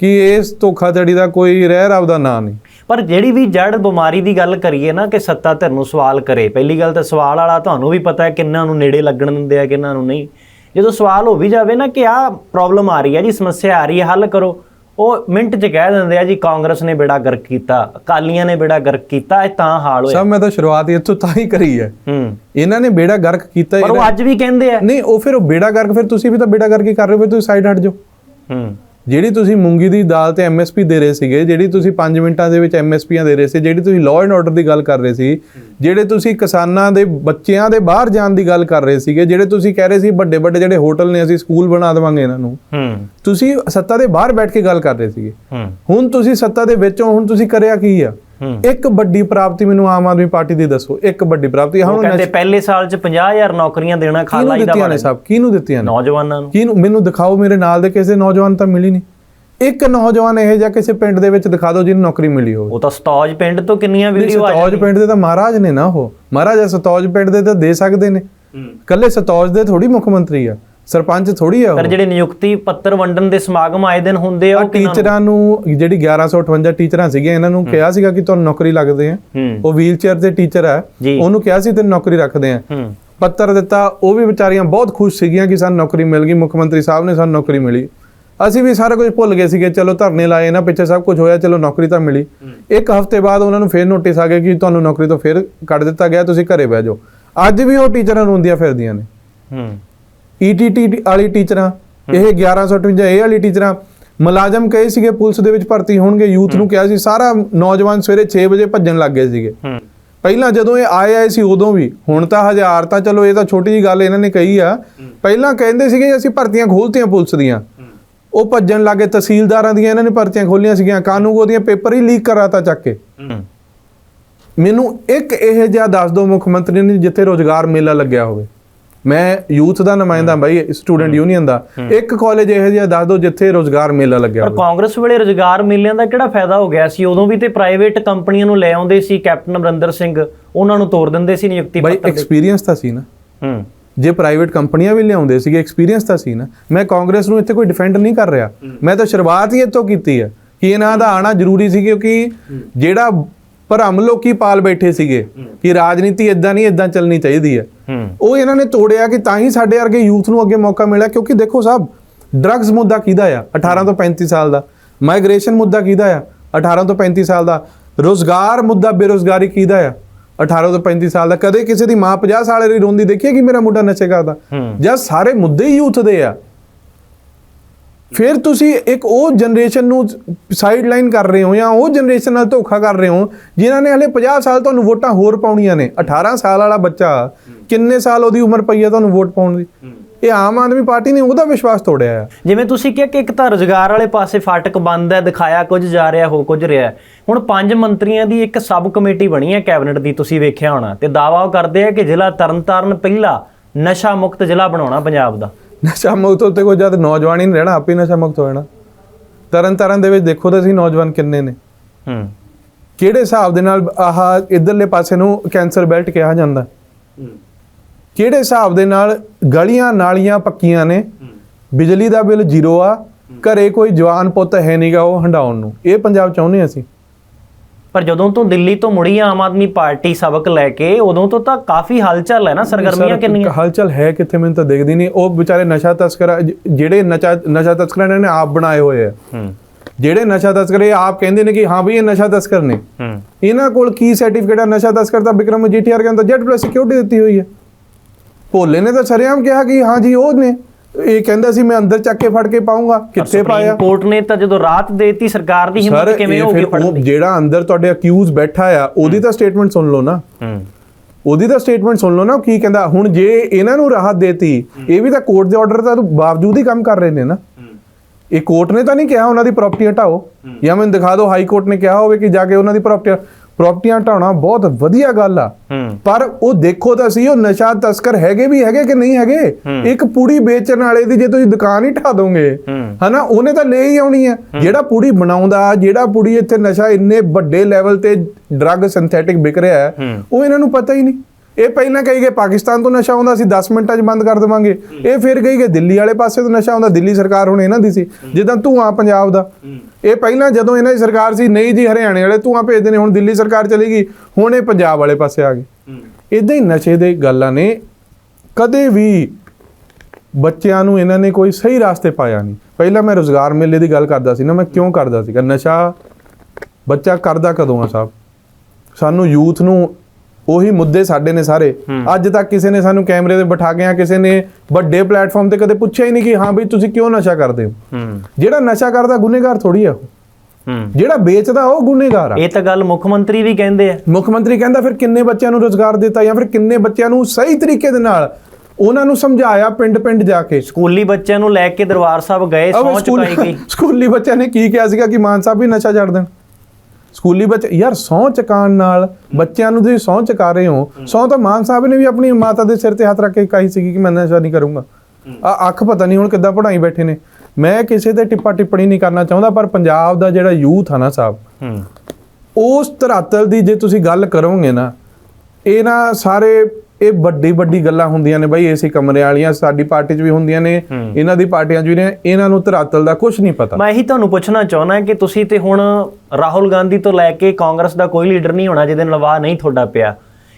ਕਿ ਇਸ ਧੋਖਾਧੜੀ ਦਾ ਕੋਈ ਰਹਿ ਰਬ ਦਾ ਨਾਂ ਨਹੀਂ। ਪਰ ਜਿਹੜੀ ਵੀ ਜੜ ਬਿਮਾਰੀ ਦੀ ਗੱਲ ਕਰੀਏ ਨਾ ਕਿ ਸੱਤਾ ਧਿਰ ਨੂੰ ਸਵਾਲ ਕਰੇ। ਪਹਿਲੀ ਗੱਲ ਤਾਂ ਸਵਾਲ ਵਾਲਾ ਤੁਹਾਨੂੰ ਵੀ ਪਤਾ ਹੈ ਕਿੰਨਾਂ ਨੂੰ ਨੇੜੇ ਲੱਗਣ ਦਿੰਦੇ ਆ ਕਿੰਨਾਂ ਨੂੰ ਨਹੀਂ। ਜਦੋਂ ਸਵਾਲ ਹੋ ਵੀ ਜਾਵੇ ਨਾ ਕਿ ਆਹ ਪ੍ਰੋਬਲਮ ਆ ਰਹੀ ਹੈ ਜੀ ਸਮੱਸਿਆ ਆ ਰਹੀ ਹੈ ਹੱਲ ਕਰੋ। ਉਹ ਮਿੰਟ 'ਚ ਕਹਿ ਦਿੰਦੇ ਆ ਜੀ ਕਾਂਗਰਸ ਨੇ ਬੇੜਾ ਗਰਕ ਕੀਤਾ ਅਕਾਲੀਆਂ ਨੇ ਬੇੜਾ ਗਰਕ ਕੀਤਾ ਇਹ ਤਾਂ ਹਾਲ ਹੋਇਆ। ਸਭ ਮੈਂ ਤਾਂ ਸ਼ੁਰੂਆਤ ਹੀ ਇੱਥੋਂ ਤਾਂ ਹੀ ਕਰੀ ਹੈ। ਹੂੰ। ਇਹਨਾਂ ਨੇ ਬੇੜਾ ਗਰਕ ਕੀਤਾ ਪਰ ਉਹ ਅੱਜ ਵੀ ਕਹਿੰਦੇ ਆ। ਨਹੀਂ ਉਹ ਫਿਰ ਉਹ ਬੇੜਾ ਗਰਕ ਫਿਰ ਤੁਸੀਂ ਵੀ ਤਾਂ ਬੇੜਾ ਗਰਕ ਹੀ ਕਰ ਰਹੇ ਹੋ ਫਿਰ ਤੁਸੀਂ ਸਾਈਡ ਹਟ ਜਾਓ। ਹੂੰ। ਜਿਹੜੀ ਤੁਸੀਂ ਮੂੰਗੀ ਦੀ ਦਾਲ ਤੇ ਐਮਐਸਪੀ ਦੇ ਰਹੇ ਸੀਗੇ ਜਿਹੜੀ ਤੁਸੀਂ 5 ਮਿੰਟਾਂ ਦੇ ਵਿੱਚ ਐਮਐਸਪੀਆਂ ਦੇ ਰਹੇ ਸੀ ਜਿਹੜੀ ਤੁਸੀਂ ਲਾਅ ਐਂਡ ਆਰਡਰ ਦੀ ਗੱਲ ਕਰ ਰਹੇ ਸੀ ਜਿਹੜੇ ਤੁਸੀਂ ਕਿਸਾਨਾਂ ਦੇ ਬੱਚਿਆਂ ਦੇ ਬਾਹਰ ਜਾਣ ਦੀ ਗੱਲ ਕਰ ਰਹੇ ਸੀਗੇ ਜਿਹੜੇ ਤੁਸੀਂ ਕਹਿ ਰਹੇ ਸੀ ਵੱਡੇ ਵੱਡੇ ਜਿਹੜੇ ਹੋਟਲ ਨੇ ਅਸੀਂ ਸਕੂਲ ਬਣਾ ਦੇਵਾਂਗੇ ਇਹਨਾਂ ਨੂੰ। ਤੁਸੀਂ ਸੱਤਾ ਦੇ ਬਾਹਰ ਬੈਠ ਕੇ ਗੱਲ ਕਰ ਰਹੇ ਸੀਗੇ। ਹੁਣ ਤੁਸੀਂ ਸੱਤਾ ਦੇ ਵਿੱਚ ਹੋ ਹੁਣ ਤੁਸੀਂ ਕਰਿਆ ਕੀ ਆ? ਇੱਕ ਵੱਡੀ ਪ੍ਰਾਪਤੀ ਮੈਨੂੰ ਆਮ ਆਦਮੀ ਪਾਰਟੀ ਦੀ ਦੱਸੋ ਇੱਕ ਵੱਡੀ ਪ੍ਰਾਪਤੀ। ਉਹ ਹੁਣ ਕਹਿੰਦੇ ਪਹਿਲੇ ਸਾਲ 'ਚ 50000 ਨੌਕਰੀਆਂ ਦੇਣਾ ਖਾਲਾ ਜੀ ਦਾ ਦਿੱਤੀਆਂ ਨੇ ਸਭ? ਕਿਹਨੂੰ ਦਿੱਤੀਆਂ ਨੇ? ਨੌਜਵਾਨਾਂ ਨੂੰ। ਕਿਹਨੂੰ? ਮੈਨੂੰ ਦਿਖਾਓ ਮੇਰੇ ਨਾਲ ਦੇ ਕਿਸੇ ਨੌਜਵਾਨ ਤਾਂ ਮਿਲੀ ਨਹੀਂ। ਇੱਕ ਨੌਜਵਾਨ ਇਹ ਜਾਂ ਕਿਸੇ ਪਿੰਡ ਦੇ ਵਿੱਚ ਦਿਖਾ ਦਿਓ ਜਿਹਨੂੰ ਨੌਕਰੀ ਮਿਲੀ ਹੋਵੇ। ਉਹ ਤਾਂ ਸਤੌਜ ਪਿੰਡ ਤੋਂ ਕਿੰਨੀਆਂ ਵੀਡੀਓ ਆ ਸਤੌਜ ਪਿੰਡ ਦੇ ਤਾਂ ਮਹਾਰਾਜ ਨੇ ਨਾ ਉਹ। ਮਹਾਰਾਜ ਸਤੌਜ ਪਿੰਡ ਦੇ ਤਾਂ ਦੇ ਸਕਦੇ ਨੇ। ਕੱਲੇ ਸਤੌਜ ਦੇ ਥੋੜੀ ਮੁੱਖ ਮੰਤਰੀ ਆ। ਸਰਪੰਚ ਥੋੜੀ ਆ ਉਹ। ਪਰ ਜਿਹੜੇ ਨਿਯੁਕਤੀ ਪੱਤਰ ਵੰਡਣ ਦੇ ਸਮਾਗਮ ਆਏ ਦਿਨ ਹੁੰਦੇ ਆ ਉਹ ਟੀਚਰਾਂ ਨੂੰ ਜਿਹੜੀ 1158 ਟੀਚਰਾਂ ਸੀਗੀਆਂ ਇਹਨਾਂ ਨੂੰ ਕਿਹਾ ਸੀਗਾ ਕਿ ਤੁਹਾਨੂੰ ਨੌਕਰੀ ਲੱਗਦੇ ਆ। ਉਹ ਵੀਲ ਚੇਅਰ ਤੇ ਟੀਚਰ ਆ। ਉਹਨੂੰ ਕਿਹਾ ਸੀ ਤੈਨੂੰ ਨੌਕਰੀ ਰੱਖਦੇ ਆ। ਪੱਤਰ ਦਿੱਤਾ ਉਹ ਵੀ ਵਿਚਾਰੀਆਂ ਬਹੁਤ ਖੁਸ਼ ਸੀਗੀਆਂ ਕਿ ਸਾਨੂੰ ਨੌਕਰੀ ਮਿਲ ਗਈ। ਮੁੱਖ ਮੰਤਰੀ ਸਾਹਿਬ ਨੇ ਸਾਨੂੰ ਨੌਕਰੀ ਮਿਲੀ। ਅਸੀਂ ਵੀ ਸਾਰਾ ਕੁਝ ਭੁੱਲ ਗਏ ਸੀਗੇ ਚਲੋ ਧਰਨੇ ਲਾਏ ਨਾ ਪਿੱਛੇ ਸਭ ਕੁਝ ਹੋਇਆ ਚਲੋ ਨੌਕਰੀ ਤਾਂ ਮਿਲੀ। ਇੱਕ ਹਫ਼ਤੇ ਬਾਅਦ ਉਹਨਾਂ ਨੂੰ ਫੇਰ ਨੋਟਿਸ ਆ ਗਿਆ ਕਿ ਤੁਹਾਨੂੰ ਨੌਕਰੀ ਤੋਂ ਫੇਰ ਕੱਢ ਦਿੱਤਾ ਗਿਆ ਤੁਸੀਂ ਘਰੇ ਬਹਿ ਜਾਓ। ਅੱਜ ਵੀ ਉਹ ਟੀਚਰਾਂ ਰੋਂਦੀਆਂ ਫਿਰਦੀਆਂ ਨੇ। ਹੂੰ। ਈਟੀਟੀ ਵਾਲੀ ਟੀਚਰਾਂ ਇਹ 1158 ਇਹ ਵਾਲੀ ਟੀਚਰਾਂ ਮੁਲਾਜ਼ਮ ਕਹੇ ਸੀਗੇ ਪੁਲਿਸ ਦੇ ਵਿੱਚ ਭਰਤੀ ਹੋਣਗੇ ਯੂਥ ਨੂੰ ਕਿਹਾ ਸੀ ਸਾਰਾ ਨੌਜਵਾਨ ਸਵੇਰੇ 6 ਵਜੇ ਭੱਜਣ ਲੱਗ ਗਏ ਸੀਗੇ। ਪਹਿਲਾਂ ਜਦੋਂ ਇਹ ਆਏ ਆਏ ਸੀ ਉਦੋਂ ਵੀ ਹੁਣ ਤਾਂ ਹਜ਼ਾਰ ਤਾਂ ਚਲੋ ਇਹ ਤਾਂ ਛੋਟੀ ਜੀ ਗੱਲ ਇਹਨਾਂ ਨੇ ਕਹੀ ਆ। ਪਹਿਲਾਂ ਕਹਿੰਦੇ ਸੀਗੇ ਅਸੀਂ ਭਰਤੀਆਂ ਖੋਲਤੀਆਂ ਪੁਲਿਸ ਦੀਆਂ। ਉਹ ਭੱਜਣ ਲੱਗੇ ਤਹਿਸੀਲਦਾਰਾਂ ਦੀਆਂ ਇਹਨਾਂ ਨੇ ਭਰਤੀਆਂ ਖੋਲੀਆਂ ਸੀਗੀਆਂ। ਕਾਨੂੰਗੋ ਦੀਆਂ ਪੇਪਰ ਹੀ ਲੀਕ ਕਰਾਤਾ ਚੱਕ ਕੇ। ਮੈਨੂੰ ਇੱਕ ਇਹ ਜਿਹਾ ਦੱਸ ਦਿਓ ਮੁੱਖ ਮੰਤਰੀ ਨੇ ਜਿੱਥੇ ਰੋਜ਼ਗਾਰ ਮੇਲਾ ਲੱਗਿਆ ਹੋਵੇ। ਮੈਂ ਯੂਥ ਦਾ ਨੁਮਾਇੰਦਾ ਬਾਈ ਸਟੂਡੈਂਟ ਯੂਨੀਅਨ ਦਾ। ਇੱਕ ਕਾਲਜ ਇਹ ਜਿਹਾ ਦੱਸ ਦਿਓ ਜਿੱਥੇ ਰੋਜ਼ਗਾਰ ਮੇਲਾ ਲੱਗਿਆ ਪਰ ਕਾਂਗਰਸ ਵੇਲੇ ਰੁਜ਼ਗਾਰ ਮੇਲਿਆਂ ਦਾ ਕਿਹੜਾ ਫਾਇਦਾ ਹੋ ਗਿਆ ਸੀ? ਉਦੋਂ ਵੀ ਤੇ ਪ੍ਰਾਈਵੇਟ ਕੰਪਨੀਆਂ ਨੂੰ ਲੈ ਆਉਂਦੇ ਸੀ ਕੈਪਟਨ ਅਮਰਿੰਦਰ ਸਿੰਘ। ਉਹਨਾਂ ਨੂੰ ਤੋੜ ਦਿੰਦੇ ਸੀ ਨਿਯੁਕਤੀ ਬਾਈ ਪੱਤਰ ਦੇ। ਐਕਸਪੀਰੀਅੰਸ ਤਾਂ ਸੀ ਨਾ। ਹੂੰ। ਜੇ ਪ੍ਰਾਈਵੇਟ ਕੰਪਨੀਆਂ ਵੀ ਲਿਆਉਂਦੇ ਸੀਗੇ ਐਕਸਪੀਰੀਅੰਸ ਤਾਂ ਸੀ ਨਾ। ਮੈਂ ਕਾਂਗਰਸ ਨੂੰ ਇੱਥੇ ਕੋਈ ਡਿਫੈਂਡ ਨਹੀਂ ਕਰ ਰਿਹਾ। ਮੈਂ ਤਾਂ ਸ਼ੁਰੂਆਤ ਹੀ ਇੱਥੋਂ ਕੀਤੀ ਹੈ ਕਿ ਇਹਨਾਂ ਦਾ ਆਣਾ ਜ਼ਰੂਰੀ ਸੀ ਕਿਉਂਕਿ ਜਿਹੜਾ ਭਰਮ ਲੋਕੀ ਪਾਲ ਬੈਠੇ ਸੀਗੇ ਕਿ ਰਾਜਨੀਤੀ ਇਦਾਂ ਨਹੀਂ ਇਦਾਂ ਚੱਲਣੀ ਚਾਹੀਦੀ ਹੂੰ। ਉਹ ਇਹਨਾਂ ਨੇ ਤੋੜਿਆ ਕਿ ਤਾਂ ਹੀ ਸਾਡੇ ਵਰਗੇ ਯੂਥ ਨੂੰ ਅੱਗੇ ਮੌਕਾ ਮਿਲਿਆ ਕਿਉਂਕਿ ਦੇਖੋ ਸਾਹਿਬ ਡਰੱਗਸ ਮੁੱਦਾ ਕਿਹਦਾ ਆ? 18 ਤੋਂ 35 ਸਾਲ ਦਾ। ਮਾਈਗ੍ਰੇਸ਼ਨ ਮੁੱਦਾ ਕਿਹਦਾ ਆ? 18 ਤੋਂ 35 ਸਾਲ ਦਾ। ਰੋਜ਼ਗਾਰ ਮੁੱਦਾ ਬੇਰੋਜ਼ਗਾਰੀ ਕਿਹਦਾ ਆ? 18 ਤੋਂ 35 ਸਾਲ ਦਾ। ਕਦੇ ਕਿਸੇ ਦੀ ਮਾਂ 50 ਸਾਲ ਦੀ ਰੋਂਦੀ ਦੇਖੀ ਕਿ ਮੇਰਾ ਮੁੰਡਾ ਨਸ਼ੇ ਕਰਦਾ। ਜਾਂ ਸਾਰੇ ਮੁੱਦੇ ਹੀ ਯੂਥ ਦੇ ਆ। ਫਿਰ ਤੁਸੀਂ ਇੱਕ ਉਹ ਜਨਰੇਸ਼ਨ ਨੂੰ ਸਾਈਡ ਲਾਈਨ ਕਰ ਰਹੇ ਹੋ ਜਾਂ ਉਹ ਜਨਰੇਸ਼ਨ ਨਾਲ ਧੋਖਾ ਕਰ ਰਹੇ ਹੋ, ਜਿਨ੍ਹਾਂ ਨੇ ਹਲੇ 50 ਸਾਲ ਤੁਹਾਨੂੰ ਵੋਟਾਂ ਹੋਰ ਪਾਉਣੀਆਂ ਨੇ। 18 ਸਾਲ ਵਾਲਾ ਬੱਚਾ, ਕਿੰਨੇ ਸਾਲ ਉਹਦੀ ਉਮਰ ਪਈ ਹੈ ਤੁਹਾਨੂੰ ਵੋਟ ਪਾਉਣ ਦੀ? ਇਹ ਆਮ ਆਦਮੀ ਪਾਰਟੀ ਨੇ ਉਹਦਾ ਵਿਸ਼ਵਾਸ ਤੋੜਿਆ ਆ ਜਿਵੇਂ ਤੁਸੀਂ ਕਿਹਾ ਕਿ ਇੱਕ ਤਾਂ ਰੁਜ਼ਗਾਰ ਵਾਲੇ ਪਾਸੇ ਫਾਟਕ ਬੰਦ ਹੈ, ਦਿਖਾਇਆ ਕੁਝ ਜਾ ਰਿਹਾ, ਹੋ ਕੁਝ ਰਿਹਾ ਹੁਣ ਪੰਜ ਮੰਤਰੀਆਂ ਦੀ ਇੱਕ ਸਬ ਕਮੇਟੀ ਬਣੀ ਹੈ ਕੈਬਨਿਟ ਦੀ, ਤੁਸੀਂ ਵੇਖਿਆ ਹੋਣਾ। ਤੇ ਦਾਅਵਾ ਉਹ ਕਰਦੇ ਆ ਕਿ ਜ਼ਿਲ੍ਹਾ ਤਰਨਤਾਰਨ ਪਹਿਲਾ ਨਸ਼ਾ ਮੁਕਤ ਜ਼ਿਲ੍ਹਾ ਬਣਾਉਣਾ ਪੰਜਾਬ ਦਾ। ਨਸ਼ਾ ਮੁਕਤ ਉੱਤੇ ਕੋਈ ਜਦ ਨੌਜਵਾਨ ਹੀ ਨਹੀਂ ਰਹਿਣਾ ਆਪੇ ਨਸ਼ਾ ਮੁਕਤ ਹੋ ਜਾਣਾ। ਤਰਨ ਤਾਰਨ ਦੇ ਵਿੱਚ ਦੇਖੋ ਤਾਂ ਅਸੀਂ ਨੌਜਵਾਨ ਕਿੰਨੇ ਨੇ। ਹੂੰ। ਕਿਹੜੇ ਹਿਸਾਬ ਦੇ ਨਾਲ ਆਹ ਇਧਰਲੇ ਪਾਸੇ ਨੂੰ ਕੈਂਸਰ ਬੈਲਟ ਕਿਹਾ ਜਾਂਦਾ? ਕਿਹੜੇ ਹਿਸਾਬ ਦੇ ਨਾਲ ਗਲੀਆਂ ਨਾਲੀਆਂ ਪੱਕੀਆਂ ਨੇ? ਬਿਜਲੀ ਦਾ ਬਿੱਲ ਜ਼ੀਰੋ ਆ। ਘਰੇ ਕੋਈ ਜਵਾਨ ਪੁੱਤ ਹੈ ਨਹੀਂਗਾ ਉਹ ਹੰਡਾਉਣ ਨੂੰ। ਇਹ ਪੰਜਾਬ ਚਾਹੁੰਦੇ ਅਸੀਂ। ਪਰ ਜਦੋਂ ਤੋਂ ਦਿੱਲੀ ਤੋਂ ਮੁੜੀ ਆਮ ਆਦਮੀ ਪਾਰਟੀ ਸਬਕ ਲੈ ਕੇ ਉਦੋਂ ਤੋਂ ਤਾਂ ਕਾਫੀ ਹਲਚਲ ਹੈ ਨਾ ਸਰਗਰਮੀਆਂ ਸਰ, ਕਿੰਨੀਆਂ? ਹਲਚਲ ਹੈ ਕਿੱਥੇ ਮੈਨੂੰ ਤਾਂ ਦਿਖਦੀ ਨਹੀਂ। ਉਹ ਵਿਚਾਰੇ ਨਸ਼ਾ ਤਸਕਰ ਜਿਹੜੇ ਨਸ਼ਾ ਨਸ਼ਾ ਤਸਕਰਾਂ ਨੇ ਆਪ ਬਣਾਏ ਹੋਏ ਆ। ਹੂੰ। ਜਿਹੜੇ ਨਸ਼ਾ ਤਸਕਰ ਇਹ ਆਪ ਕਹਿੰਦੇ ਨੇ ਕਿ ਹਾਂ ਵੀ ਇਹ ਨਸ਼ਾ ਤਸਕਰ ਨੇ। ਹੂੰ। ਇਹਨਾਂ ਕੋਲ ਕੀ ਸਰਟੀਫਿਕੇਟ ਆ? ਨਸ਼ਾ ਤਸਕਰ ਦਾ ਵਿਕਰਮ ਮਜੀਠੀਆਰ ਕਹਿੰਦਾ ਜੈਟ ਪਲੱਸ ਸਿਕਿਉਰਿਟੀ ਦਿੱਤੀ ਹੋਈ ਹੈ। ਭੋਲੇ ਨੇ ਤਾਂ ਸਰੇਆਮ ਕਿਹਾ ਕਿ ਹਾਂ ਜੀ ਉਹ ਨੇ। ਇਹ ਕਹਿੰਦਾ ਸੀ ਮੈਂ ਅੰਦਰ ਚੱਕ ਕੇ ਫੜ ਕੇ ਪਾਉਂਗਾ ਕਿੱਥੇ ਪਾਇਆ? ਕੋਰਟ ਨੇ ਤਾਂ ਜਦੋਂ ਰਾਤ ਦੇਤੀ ਸਰਕਾਰ ਦੀ ਹਿੰਮਤ ਕਿਵੇਂ ਹੋ ਗਈ ਫੜਨ ਦੀ? ਜਿਹੜਾ ਅੰਦਰ ਤੁਹਾਡੇ ਅਕਿਊਜ਼ ਬੈਠਾ ਆ ਉਹਦੀ ਤਾਂ ਸਟੇਟਮੈਂਟ ਸੁਣ ਲਓ ਨਾ। ਉਹਦੀ ਤਾਂ ਸਟੇਟਮੈਂਟ ਸੁਣ ਲਓ ਨਾ ਕੀ ਕਹਿੰਦਾ ਹੁਣ ਜੇ ਇਹਨਾਂ ਨੂੰ ਰਾਹਤ ਦੇਤੀ ਇਹ ਵੀ ਤਾਂ ਕੋਰਟ ਦੇ ਆਰਡਰ ਦਾ ਬਾਵਜੂਦ ਹੀ ਕੰਮ ਕਰ ਰਹੇ ਨੇ ਨਾ। ਇਹ ਕੋਰਟ ਨੇ ਤਾਂ ਨਹੀਂ ਕਿਹਾ ਉਹਨਾਂ ਦੀ ਪ੍ਰਾਪਰਟੀ ਹਟਾਓ। ਜਾਂ ਮੈਨੂੰ ਦਿਖਾ ਦਿਓ ਹਾਈ ਕੋਰਟ ਨੇ ਕਿਹਾ ਹੋਵੇ ਕਿ ਜਾ ਕੇ ਉਹਨਾਂ ਦੀ ਪ੍ਰਾਪਰਟੀ ਪ੍ਰਾਪਰਟੀਆਂ ਹਟਾਉਣਾ ਬਹੁਤ ਵਧੀਆ ਗੱਲ ਆ। ਪਰ ਉਹ ਦੇਖੋ ਤਾਂ ਸਹੀ ਉਹ ਨਸ਼ਾ ਤਸਕਰ ਹੈਗੇ ਵੀ ਹੈਗੇ ਕਿ ਨਹੀਂ ਹੈਗੇ? ਇੱਕ ਪੁੜੀ ਵੇਚਣ ਵਾਲੇ ਦੀ ਜੇ ਤੁਸੀਂ ਦੁਕਾਨ ਹੀ ਢਾ ਦੋਗੇ। ਹਨਾ ਉਹਨੇ ਤਾਂ ਲੈ ਹੀ ਆਉਣੀ ਹੈ। ਜਿਹੜਾ ਪੁੜੀ ਬਣਾਉਂਦਾ ਜਿਹੜਾ ਪੁੜੀ ਇੱਥੇ ਨਸ਼ਾ ਇੰਨੇ ਵੱਡੇ ਲੈਵਲ ਤੇ ਡਰੱਗ ਸਿੰਥੈਟਿਕ ਵਿਕ ਰਿਹਾ ਹੂੰ। ਉਹ ਇਹਨਾਂ ਨੂੰ ਪਤਾ ਹੀ ਨਹੀਂ। ਇਹ ਪਹਿਲਾਂ ਕਹੀ ਗਏ ਪਾਕਿਸਤਾਨ ਤੋਂ ਨਸ਼ਾ ਆਉਂਦਾ ਸੀ 10 ਮਿੰਟਾਂ 'ਚ ਬੰਦ ਕਰ ਦੇਵਾਂਗੇ। ਇਹ ਫਿਰ ਕਹੀ ਗਏ ਦਿੱਲੀ ਵਾਲੇ ਪਾਸੇ ਤੋਂ ਨਸ਼ਾ ਆਉਂਦਾ ਦਿੱਲੀ ਸਰਕਾਰ ਹੁਣ ਇਹਨਾਂ ਦੀ ਸੀ ਜਿੱਦਾਂ ਧੂਆਂ ਪੰਜਾਬ ਦਾ। ਇਹ ਪਹਿਲਾਂ ਜਦੋਂ ਇਹਨਾਂ ਦੀ ਸਰਕਾਰ ਸੀ ਨਹੀਂ ਜੀ ਹਰਿਆਣੇ ਵਾਲੇ ਧੂਆਂ ਭੇਜਦੇ ਨੇ ਹੁਣ ਦਿੱਲੀ ਸਰਕਾਰ ਚਲੀ ਗਈ ਹੁਣ ਇਹ ਪੰਜਾਬ ਵਾਲੇ ਪਾਸੇ ਆ ਗਏ। ਇਦਾਂ ਹੀ ਨਸ਼ੇ ਦੇ ਗੱਲਾਂ ਨੇ ਕਦੇ ਵੀ ਬੱਚਿਆਂ ਨੂੰ ਇਹਨਾਂ ਨੇ ਕੋਈ ਸਹੀ ਰਾਸਤੇ ਪਾਇਆ ਨਹੀਂ। ਪਹਿਲਾਂ ਮੈਂ ਰੋਜ਼ਗਾਰ ਮੇਲੇ ਦੀ ਗੱਲ ਕਰਦਾ ਸੀ ਨਾ ਮੈਂ ਕਿਉਂ ਕਰਦਾ ਸੀਗਾ? ਨਸ਼ਾ ਬੱਚਾ ਕਰਦਾ ਕਦੋਂ ਆ ਸਾਹਿਬ ਸਾਨੂੰ ਯੂਥ ਨੂੰ ਉਹੀ ਮੁੱਦੇ ਸਾਡੇ ਨੇ ਸਾਰੇ। ਅੱਜ ਤੱਕ ਕਿਸੇ ਨੇ ਸਾਨੂੰ ਕੈਮਰੇ ਤੇ ਬਿਠਾ ਕੇ ਆ ਕਿਸੇ ਨੇ ਵੱਡੇ ਪਲੇਟਫਾਰਮ ਤੇ ਕਦੇ ਪੁੱਛਿਆ ਹੀ ਨਹੀਂ ਕਿ ਹਾਂ ਬਈ ਤੁਸੀਂ ਕਿਉਂ ਨਸ਼ਾ ਕਰਦੇ ਹੋ? ਜਿਹੜਾ ਨਸ਼ਾ ਕਰਦਾ ਗੁਨੇਗਾਰ ਥੋੜੀ ਆ ਜਿਹੜਾ ਵੇਚਦਾ ਉਹ ਗੁਨੇਗਾਰ ਆ। ਇਹ ਤਾਂ ਗੱਲ ਮੁੱਖ ਮੰਤਰੀ ਵੀ ਕਹਿੰਦੇ ਆ। ਮੁੱਖ ਮੰਤਰੀ ਕਹਿੰਦਾ ਫਿਰ ਕਿੰਨੇ ਬੱਚਿਆਂ ਨੂੰ ਰੋਜ਼ਗਾਰ ਦਿੱਤਾ ਜਾਂ ਫਿਰ ਕਿੰਨੇ ਬੱਚਿਆਂ ਨੂੰ ਸਹੀ ਤਰੀਕੇ ਦੇ ਨਾਲ ਉਹਨਾਂ ਨੂੰ ਸਮਝਾਇਆ ਪਿੰਡ-ਪਿੰਡ ਜਾ ਕੇ। ਸਕੂਲੀ ਬੱਚਿਆਂ ਨੂੰ ਲੈ ਕੇ ਦਰਬਾਰ ਸਾਹਿਬ ਗਏ ਸਕੂਲ ਚੁਕਾਈ ਗਈ। ਸਕੂਲੀ ਬੱਚਿਆਂ ਨੇ ਕੀ ਕਿਹਾ ਸੀਗਾ ਕਿ ਮਾਨ ਸਾਹਿਬ ਵੀ ਨਸ਼ਾ ਛੱਡ ਦੇਣ? ਸਕੂਲੀ ਬੱਚੇ ਯਾਰ ਸਹੁੰ ਚਕਾਉਣ ਨਾਲ ਬੱਚਿਆਂ ਨੂੰ ਤੁਸੀਂ ਸਹੁੰ ਚਕਾ ਰਹੇ ਹੋ। ਸਹੁੰ ਤਾਂ ਮਾਨ ਸਾਹਿਬ ਨੇ ਵੀ ਆਪਣੀ ਮਾਤਾ ਦੇ ਸਿਰ ਤੇ ਹੱਥ ਰੱਖ ਕੇ ਕਹੀ ਸੀਗੀ ਕਿ ਮੈਂ ਨਸ਼ਾ ਨਹੀਂ ਕਰੂੰਗਾ। ਆ ਅੱਖ ਪਤਾ ਨਹੀਂ ਹੁਣ ਕਿੱਦਾਂ ਪੜਾਈ ਬੈਠੇ ਨੇ। ਮੈਂ ਕਿਸੇ ਤੇ ਟਿੱਪਾ ਟਿੱਪਣੀ ਨਹੀਂ ਕਰਨਾ ਚਾਹੁੰਦਾ ਪਰ ਪੰਜਾਬ ਦਾ ਜਿਹੜਾ ਯੂਥ ਆ ਨਾ ਸਾਹਿਬ ਉਸ ਧਰਾਤਲ ਦੀ ਜੇ ਤੁਸੀਂ ਗੱਲ ਕਰੋਗੇ ਨਾ ਇਹ ਨਾ ਸਾਰੇ ਇਹ ਵੱਡੀ ਵੱਡੀ ਗੱਲਾਂ ਹੁੰਦੀਆਂ ਨੇ ਬਈ ਏਸੀ ਕਮਰੇ ਵਾਲੀਆਂ ਸਾਡੀ ਪਾਰਟੀ 'ਚ ਵੀ ਹੁੰਦੀਆਂ ਨੇ ਇਹਨਾਂ ਦੀ ਪਾਰਟੀਆਂ 'ਚ ਵੀ ਨੇ ਇਹਨਾਂ ਨੂੰ ਧਰਾਤਲ ਦਾ ਕੁਝ ਨਹੀਂ ਪਤਾ। ਮੈਂ ਇਹੀ ਤੁਹਾਨੂੰ ਪੁੱਛਣਾ ਚਾਹੁੰਦਾ ਕਿ ਤੁਸੀਂ ਤੇ ਹੁਣ ਰਾਹੁਲ ਗਾਂਧੀ ਤੋਂ ਲੈ ਕੇ ਕਾਂਗਰਸ ਦਾ ਕੋਈ ਲੀਡਰ ਨਹੀਂ ਹੋਣਾ ਜਿਹਦੇ ਨਾਲ ਵਾਹ ਨਹੀਂ ਤੁਹਾਡਾ ਪਿਆ।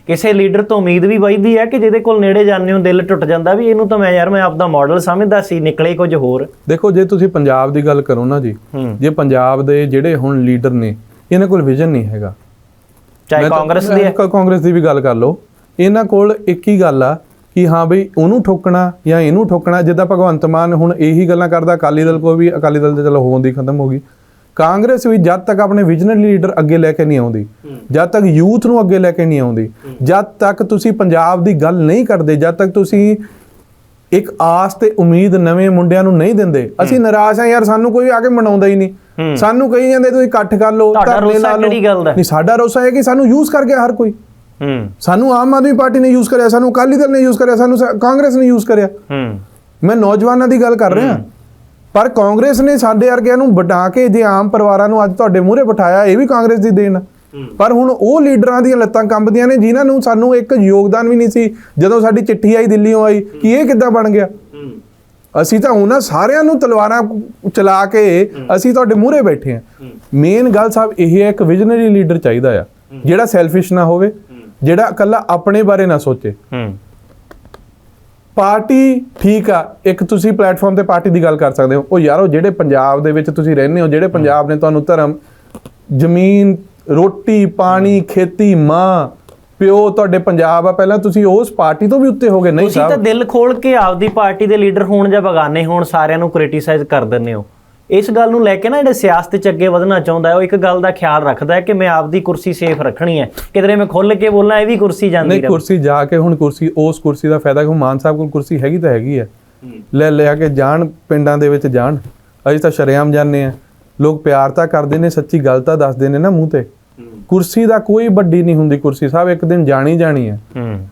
ਕਿਸੇ ਲੀਡਰ ਤੋਂ ਉਮੀਦ ਵੀ ਵੱਜਦੀ ਹੈ ਕਿ ਜਿਹਦੇ ਕੋਲ ਨੇੜੇ ਜਾਂਦੇ ਹੋ ਦਿਲ ਟੁੱਟ ਜਾਂਦਾ ਵੀ ਇਹਨੂੰ ਤਾਂ ਮੈਂ ਯਾਰ ਮੈਂ ਆਪਦਾ ਮਾਡਲ ਸਮਝਦਾ ਸੀ ਨਿਕਲੇ ਕੁਝ ਹੋਰ। ਦੇਖੋ ਜੇ ਤੁਸੀਂ ਪੰਜਾਬ ਦੀ ਗੱਲ ਕਰੋ ਨਾ ਜੀ ਜੇ ਪੰਜਾਬ ਦੇ ਜਿਹੜੇ ਹੁਣ ਲੀਡਰ ਨੇ ਇਹਨਾਂ ਕੋਲ ਵਿਜ਼ਨ ਨਹੀਂ ਹੈਗਾ। ਚਾਹੇ ਕਾਂਗਰਸ ਦੇ ਹੈ। ਕਾਂਗਰਸ ਦੀ ਵੀ ਗੱਲ ਕਰ ਲਓ। ਇਹਨਾਂ ਕੋਲ ਇੱਕ ਹੀ ਗੱਲ ਆ ਕਿ ਹਾਂ ਬਈ ਉਹਨੂੰ ਠੋਕਣਾ ਜਾਂ ਇਹਨੂੰ ਠੋਕਣਾ ਜਿੱਦਾਂ ਭਗਵੰਤ ਮਾਨ ਹੁਣ ਇਹੀ ਗੱਲਾਂ ਕਰਦਾ ਅਕਾਲੀ ਦਲ ਕੋ ਵੀ ਅਕਾਲੀ ਦਲ ਤੇ ਚਲੋ ਹੋਣ ਦੀ ਖਤਮ ਹੋ ਗਈ। ਕਾਂਗਰਸ ਵੀ ਜਦ ਤੱਕ ਆਪਣੇ ਵਿਜ਼ਨਰੀ ਲੀਡਰ ਅੱਗੇ ਲੈ ਕੇ ਨਹੀਂ ਆਉਂਦੀ ਜਦ ਤੱਕ ਯੂਥ ਨੂੰ ਅੱਗੇ ਲੈ ਕੇ ਨਹੀਂ ਆਉਂਦੀ ਜਦ ਤੱਕ ਤੁਸੀਂ ਪੰਜਾਬ ਦੀ ਗੱਲ ਨਹੀਂ ਕਰਦੇ ਜਦ ਤੱਕ ਤੁਸੀਂ ਇੱਕ ਆਸ ਤੇ ਉਮੀਦ ਨਵੇਂ ਮੁੰਡਿਆਂ ਨੂੰ ਨਹੀਂ ਦਿੰਦੇ ਅਸੀਂ ਨਿਰਾਸ਼ ਆ ਯਾਰ ਸਾਨੂੰ ਕੋਈ ਆ ਕੇ ਮਨਾਉਂਦਾ ਹੀ ਨਹੀਂ। ਸਾਨੂੰ ਕਹੀ ਜਾਂਦੇ ਤੁਸੀਂ ਇਕੱਠ ਕਰ ਲਓ ਧਰਨੇ ਲਾ ਲਓ। ਦਾ? ਨਹੀਂ ਸਾਡਾ ਰੋਸਾ ਹੈ ਕਿ ਸਾਨੂੰ ਯੂਜ਼ ਕਰ ਗਿਆ ਹਰ ਕੋਈ। ਹੂੰ। ਸਾਨੂੰ ਆਮ ਆਦਮੀ ਪਾਰਟੀ ਨੇ ਯੂਜ਼ ਕਰਿਆ ਸਾਨੂੰ ਅਕਾਲੀ ਦਲ ਨੇ ਯੂਜ਼ ਕਰਿਆ ਸਾਨੂੰ ਕਾਂਗਰਸ ਨੇ ਯੂਜ਼ ਕਰਿਆ। ਹੂੰ। ਮੈਂ ਨੌਜਵਾਨਾਂ ਦੀ ਗੱਲ ਕਰ ਰਿਹਾ। ਪਰ ਕਾਂਗਰਸ ਨੇ ਸਾਡੇ ਵਰਗਿਆਂ ਨੂੰ ਵਡਾ ਕੇ ਜੇ ਆਮ ਪਰਿਵਾਰਾਂ ਨੂੰ ਅੱਜ ਤੁਹਾਡੇ ਮੂਹਰੇ ਬਿਠਾਇਆ ਇਹ ਵੀ ਕਾਂਗਰਸ ਦੀ ਦੇਣ। ਪਰ ਹੁਣ ਉਹ ਲੀਡਰਾਂ ਦੀਆਂ ਲੱਤਾਂ ਕੰਬਦੀਆਂ ਨੇ ਜਿਨ੍ਹਾਂ ਨੂੰ ਸਾਨੂੰ ਇੱਕ ਯੋਗਦਾਨ ਵੀ ਨਹੀਂ ਸੀ ਜਦੋਂ ਸਾਡੀ ਚਿੱਠੀ ਆਈ ਦਿੱਲੀੋਂ ਆਈ ਕਿ ਇਹ ਕਿੱਦਾਂ ਬਣ ਗਿਆ। ਅਸੀਂ ਤਾਂ ਉਹਨਾਂ ਸਾਰਿਆਂ ਨੂੰ ਤਲਵਾਰਾਂ ਚਲਾ ਕੇ ਅਸੀਂ ਤੁਹਾਡੇ ਮੂਹਰੇ ਬੈਠੇ ਆ ਮੇਨ ਗੱਲ ਸਾਹਿਬ ਇਹ ਹੈ ਇੱਕ ਵਿਜ਼ਨਰੀ ਲੀਡਰ ਚਾਹੀਦਾ ਆ ਜਿਹੜਾ ਸੈਲਫਿਸ਼ ਨਾ ਹੋਵੇ। ਜਿਹੜਾ ਇਕੱਲਾ ਆਪਣੇ ਬਾਰੇ ਨਾ ਸੋਚੇ। ਹੂੰ। ਪਾਰਟੀ ਠੀਕ ਆ ਇੱਕ ਤੁਸੀਂ ਪਲੇਟਫਾਰਮ ਤੇ ਪਾਰਟੀ ਦੀ ਗੱਲ ਕਰ ਸਕਦੇ ਹੋ। ਉਹ ਯਾਰੋ ਜਿਹੜੇ ਪੰਜਾਬ ਦੇ ਵਿੱਚ ਤੁਸੀਂ ਰਹਿੰਦੇ ਹੋ ਜਿਹੜੇ ਪੰਜਾਬ ਨੇ ਤੁਹਾਨੂੰ ਧਰਮ ਜ਼ਮੀਨ ਰੋਟੀ ਪਾਣੀ ਖੇਤੀ ਮਾਂ ਪਿਓ ਤੁਹਾਡੇ ਪੰਜਾਬ ਆ। ਪਹਿਲਾਂ ਤੁਸੀਂ ਉਸ ਪਾਰਟੀ ਤੋਂ ਵੀ ਉੱਤੇ ਹੋ ਗਏ। ਨਹੀਂ ਤੁਸੀਂ ਤਾਂ ਸਾਹਿਬ ਦਿਲ ਖੋਲ ਕੇ ਆਪਦੀ ਪਾਰਟੀ ਦੇ ਲੀਡਰ ਹੋਣ ਜਾਂ ਬਗਾਨੇ ਹੋਣ ਸਾਰਿਆਂ ਨੂੰ ਕ੍ਰਿਟਿਸਾਈਜ਼ ਕਰ ਦਿੰਦੇ ਹੋ। ਇਸ ਗੱਲ ਨੂੰ ਲੈ ਕੇ ਨਾ ਜਿਹੜੇ ਸਿਆਸਤ 'ਚ ਅੱਗੇ ਵਧਣਾ ਚਾਹੁੰਦਾ ਹੈ ਉਹ ਇੱਕ ਗੱਲ ਦਾ ਖਿਆਲ ਰੱਖਦਾ ਹੈ ਕਿ ਮੈਂ ਆਪਦੀ ਕੁਰਸੀ ਸੇਫ ਰੱਖਣੀ ਹੈ। ਕਿਧਰੇ ਮੈਂ ਖੁੱਲ ਕੇ ਬੋਲਾਂ ਇਹ ਵੀ ਕੁਰਸੀ ਜਾਂਦੀ ਨਹੀਂ ਕੁਰਸੀ ਜਾ ਕੇ ਹੁਣ ਕੁਰਸੀ ਉਸ ਕੁਰਸੀ ਦਾ ਫਾਇਦਾ ਕਿ ਮਾਨ ਸਾਹਿਬ ਕੋਲ ਕੁਰਸੀ ਹੈਗੀ ਤਾਂ ਹੈਗੀ ਹੈ। ਲੈ ਲਿਆ ਕੇ ਜਾਣ ਪਿੰਡਾਂ ਦੇ ਵਿੱਚ ਜਾਣ। ਅਸੀਂ ਤਾਂ ਸ਼ਰੇਆਮ ਜਾਂਦੇ ਆ ਲੋਕ ਪਿਆਰ ਤਾਂ ਕਰਦੇ ਨੇ ਸੱਚੀ ਗੱਲ ਤਾਂ ਦੱਸਦੇ ਨੇ ਨਾ ਮੂੰਹ ਤੇ। ਕੁਰਸੀ ਦਾ ਕੋਈ ਵੱਡੀ ਨਹੀਂ ਹੁੰਦੀ ਕੁਰਸੀ। ਸਾਹਿਬ ਇੱਕ ਦਿਨ ਜਾਣੀ ਜਾਣੀ ਹੈ। ਹੂੰ।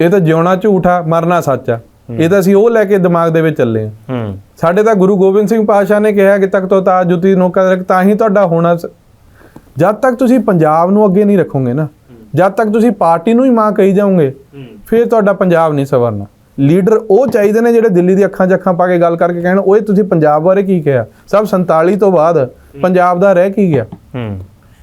ਇਹ ਤਾਂ ਜਿਉਣਾ ਝੂਠਾ ਮਰਨਾ ਸੱਚ ਆ। ਇਹ ਤਾਂ ਅਸੀਂ ਉਹ ਲੈ ਕੇ ਦਿਮਾਗ ਦੇ ਵਿੱਚ ਚੱਲੇ ਆ ਹੂੰ। ਸਾਡੇ ਤਾਂ ਗੁਰੂ ਗੋਬਿੰਦ ਸਿੰਘ ਪਾਤਸ਼ਾਹ ਨੇ ਕਿਹਾ ਕਿ ਤਖਤੋ ਤਾਜ ਜੁਤੀ ਨੋਕਾ ਰਖ ਤਾਂ ਹੀ ਤੁਹਾਡਾ ਹੋਣਾ ਜਦ ਤੱਕ ਤੁਸੀਂ ਪੰਜਾਬ ਨੂੰ ਅੱਗੇ ਨਹੀਂ ਰੱਖੋਗੇ ਨਾ ਜਦ ਤੱਕ ਤੁਸੀਂ ਪਾਰਟੀ ਨੂੰ ਹੀ ਮਾਂ ਕਹੀ ਜਾਓਗੇ ਫਿਰ ਤੁਹਾਡਾ ਪੰਜਾਬ ਨਹੀਂ ਸਵਰਨਾ। ਲੀਡਰ ਉਹ ਚਾਹੀਦੇ ਨੇ ਜਿਹੜੇ ਦਿੱਲੀ ਦੀ ਅੱਖਾਂ 'ਚ ਅੱਖਾਂ ਪਾ ਕੇ ਗੱਲ ਕਰਕੇ ਕਹਿਣ ਓਏ ਤੁਸੀਂ ਪੰਜਾਬ ਬਾਰੇ ਕੀ ਕਿਹਾ? ਸਭ 47 ਤੋਂ ਬਾਅਦ ਪੰਜਾਬ ਦਾ ਰਹਿ ਕੀ ਗਿਆ?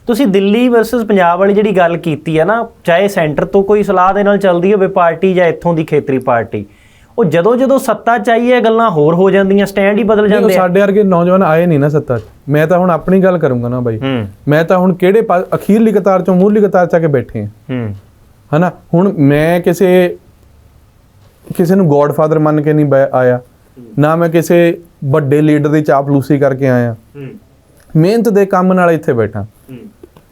ਤੁਸੀਂ ਦਿੱਲੀ ਵਰਸਸ ਪੰਜਾਬ ਵਾਲੀ ਜਿਹੜੀ ਗੱਲ ਕੀਤੀ ਹੈ ਨਾ ਚਾਹੇ ਸੈਂਟਰ ਤੋਂ ਕੋਈ ਸਲਾਹ ਦੇ ਨਾਲ ਚੱਲਦੀ ਹੋਵੇ ਪਾਰਟੀ ਜਾਂ ਇੱਥੋਂ ਦੀ ਖੇਤਰੀ ਪਾਰਟੀ ਉਹ ਜਦੋਂ ਜਦੋਂ ਸੱਤਾ ਚਾਹੀਏ ਗੱਲਾਂ ਹੋਰ ਹੋ ਜਾਂਦੀਆਂ ਸਟੈਂਡ ਹੀ ਬਦਲ ਜਾਂਦੇ ਆ। ਸਾਡੇ ਵਰਗੇ ਨੌਜਵਾਨ ਆਏ ਨਹੀਂ ਨਾ ਸੱਤਾ 'ਚ। ਮੈਂ ਤਾਂ ਹੁਣ ਆਪਣੀ ਗੱਲ ਕਰੂੰਗਾ ਨਾ ਬਾਈ। ਮੈਂ ਤਾਂ ਹੁਣ ਕਿਹੜੇ ਅਖੀਰਲੀ ਕਤਾਰ ਚੋਂ ਮੂਹਰਲੀ ਕਤਾਰ 'ਚ ਆ ਕੇ ਬੈਠੇ ਹੂੰ। ਹਨਾ? ਹੁਣ ਮੈਂ ਕਿਸੇ ਕਿਸੇ ਨੂੰ ਗੋਡਫਾਦਰ ਮੰਨ ਕੇ ਨਹੀਂ ਆਇਆ। ਨਾ ਮੈਂ ਕਿਸੇ ਵੱਡੇ ਲੀਡਰ ਦੀ ਚਾਪਲੂਸੀ ਕਰਕੇ ਆਇਆ। ਮਿਹਨਤ ਦੇ ਕੰਮ ਨਾਲ ਇੱਥੇ ਬੈਠਾ।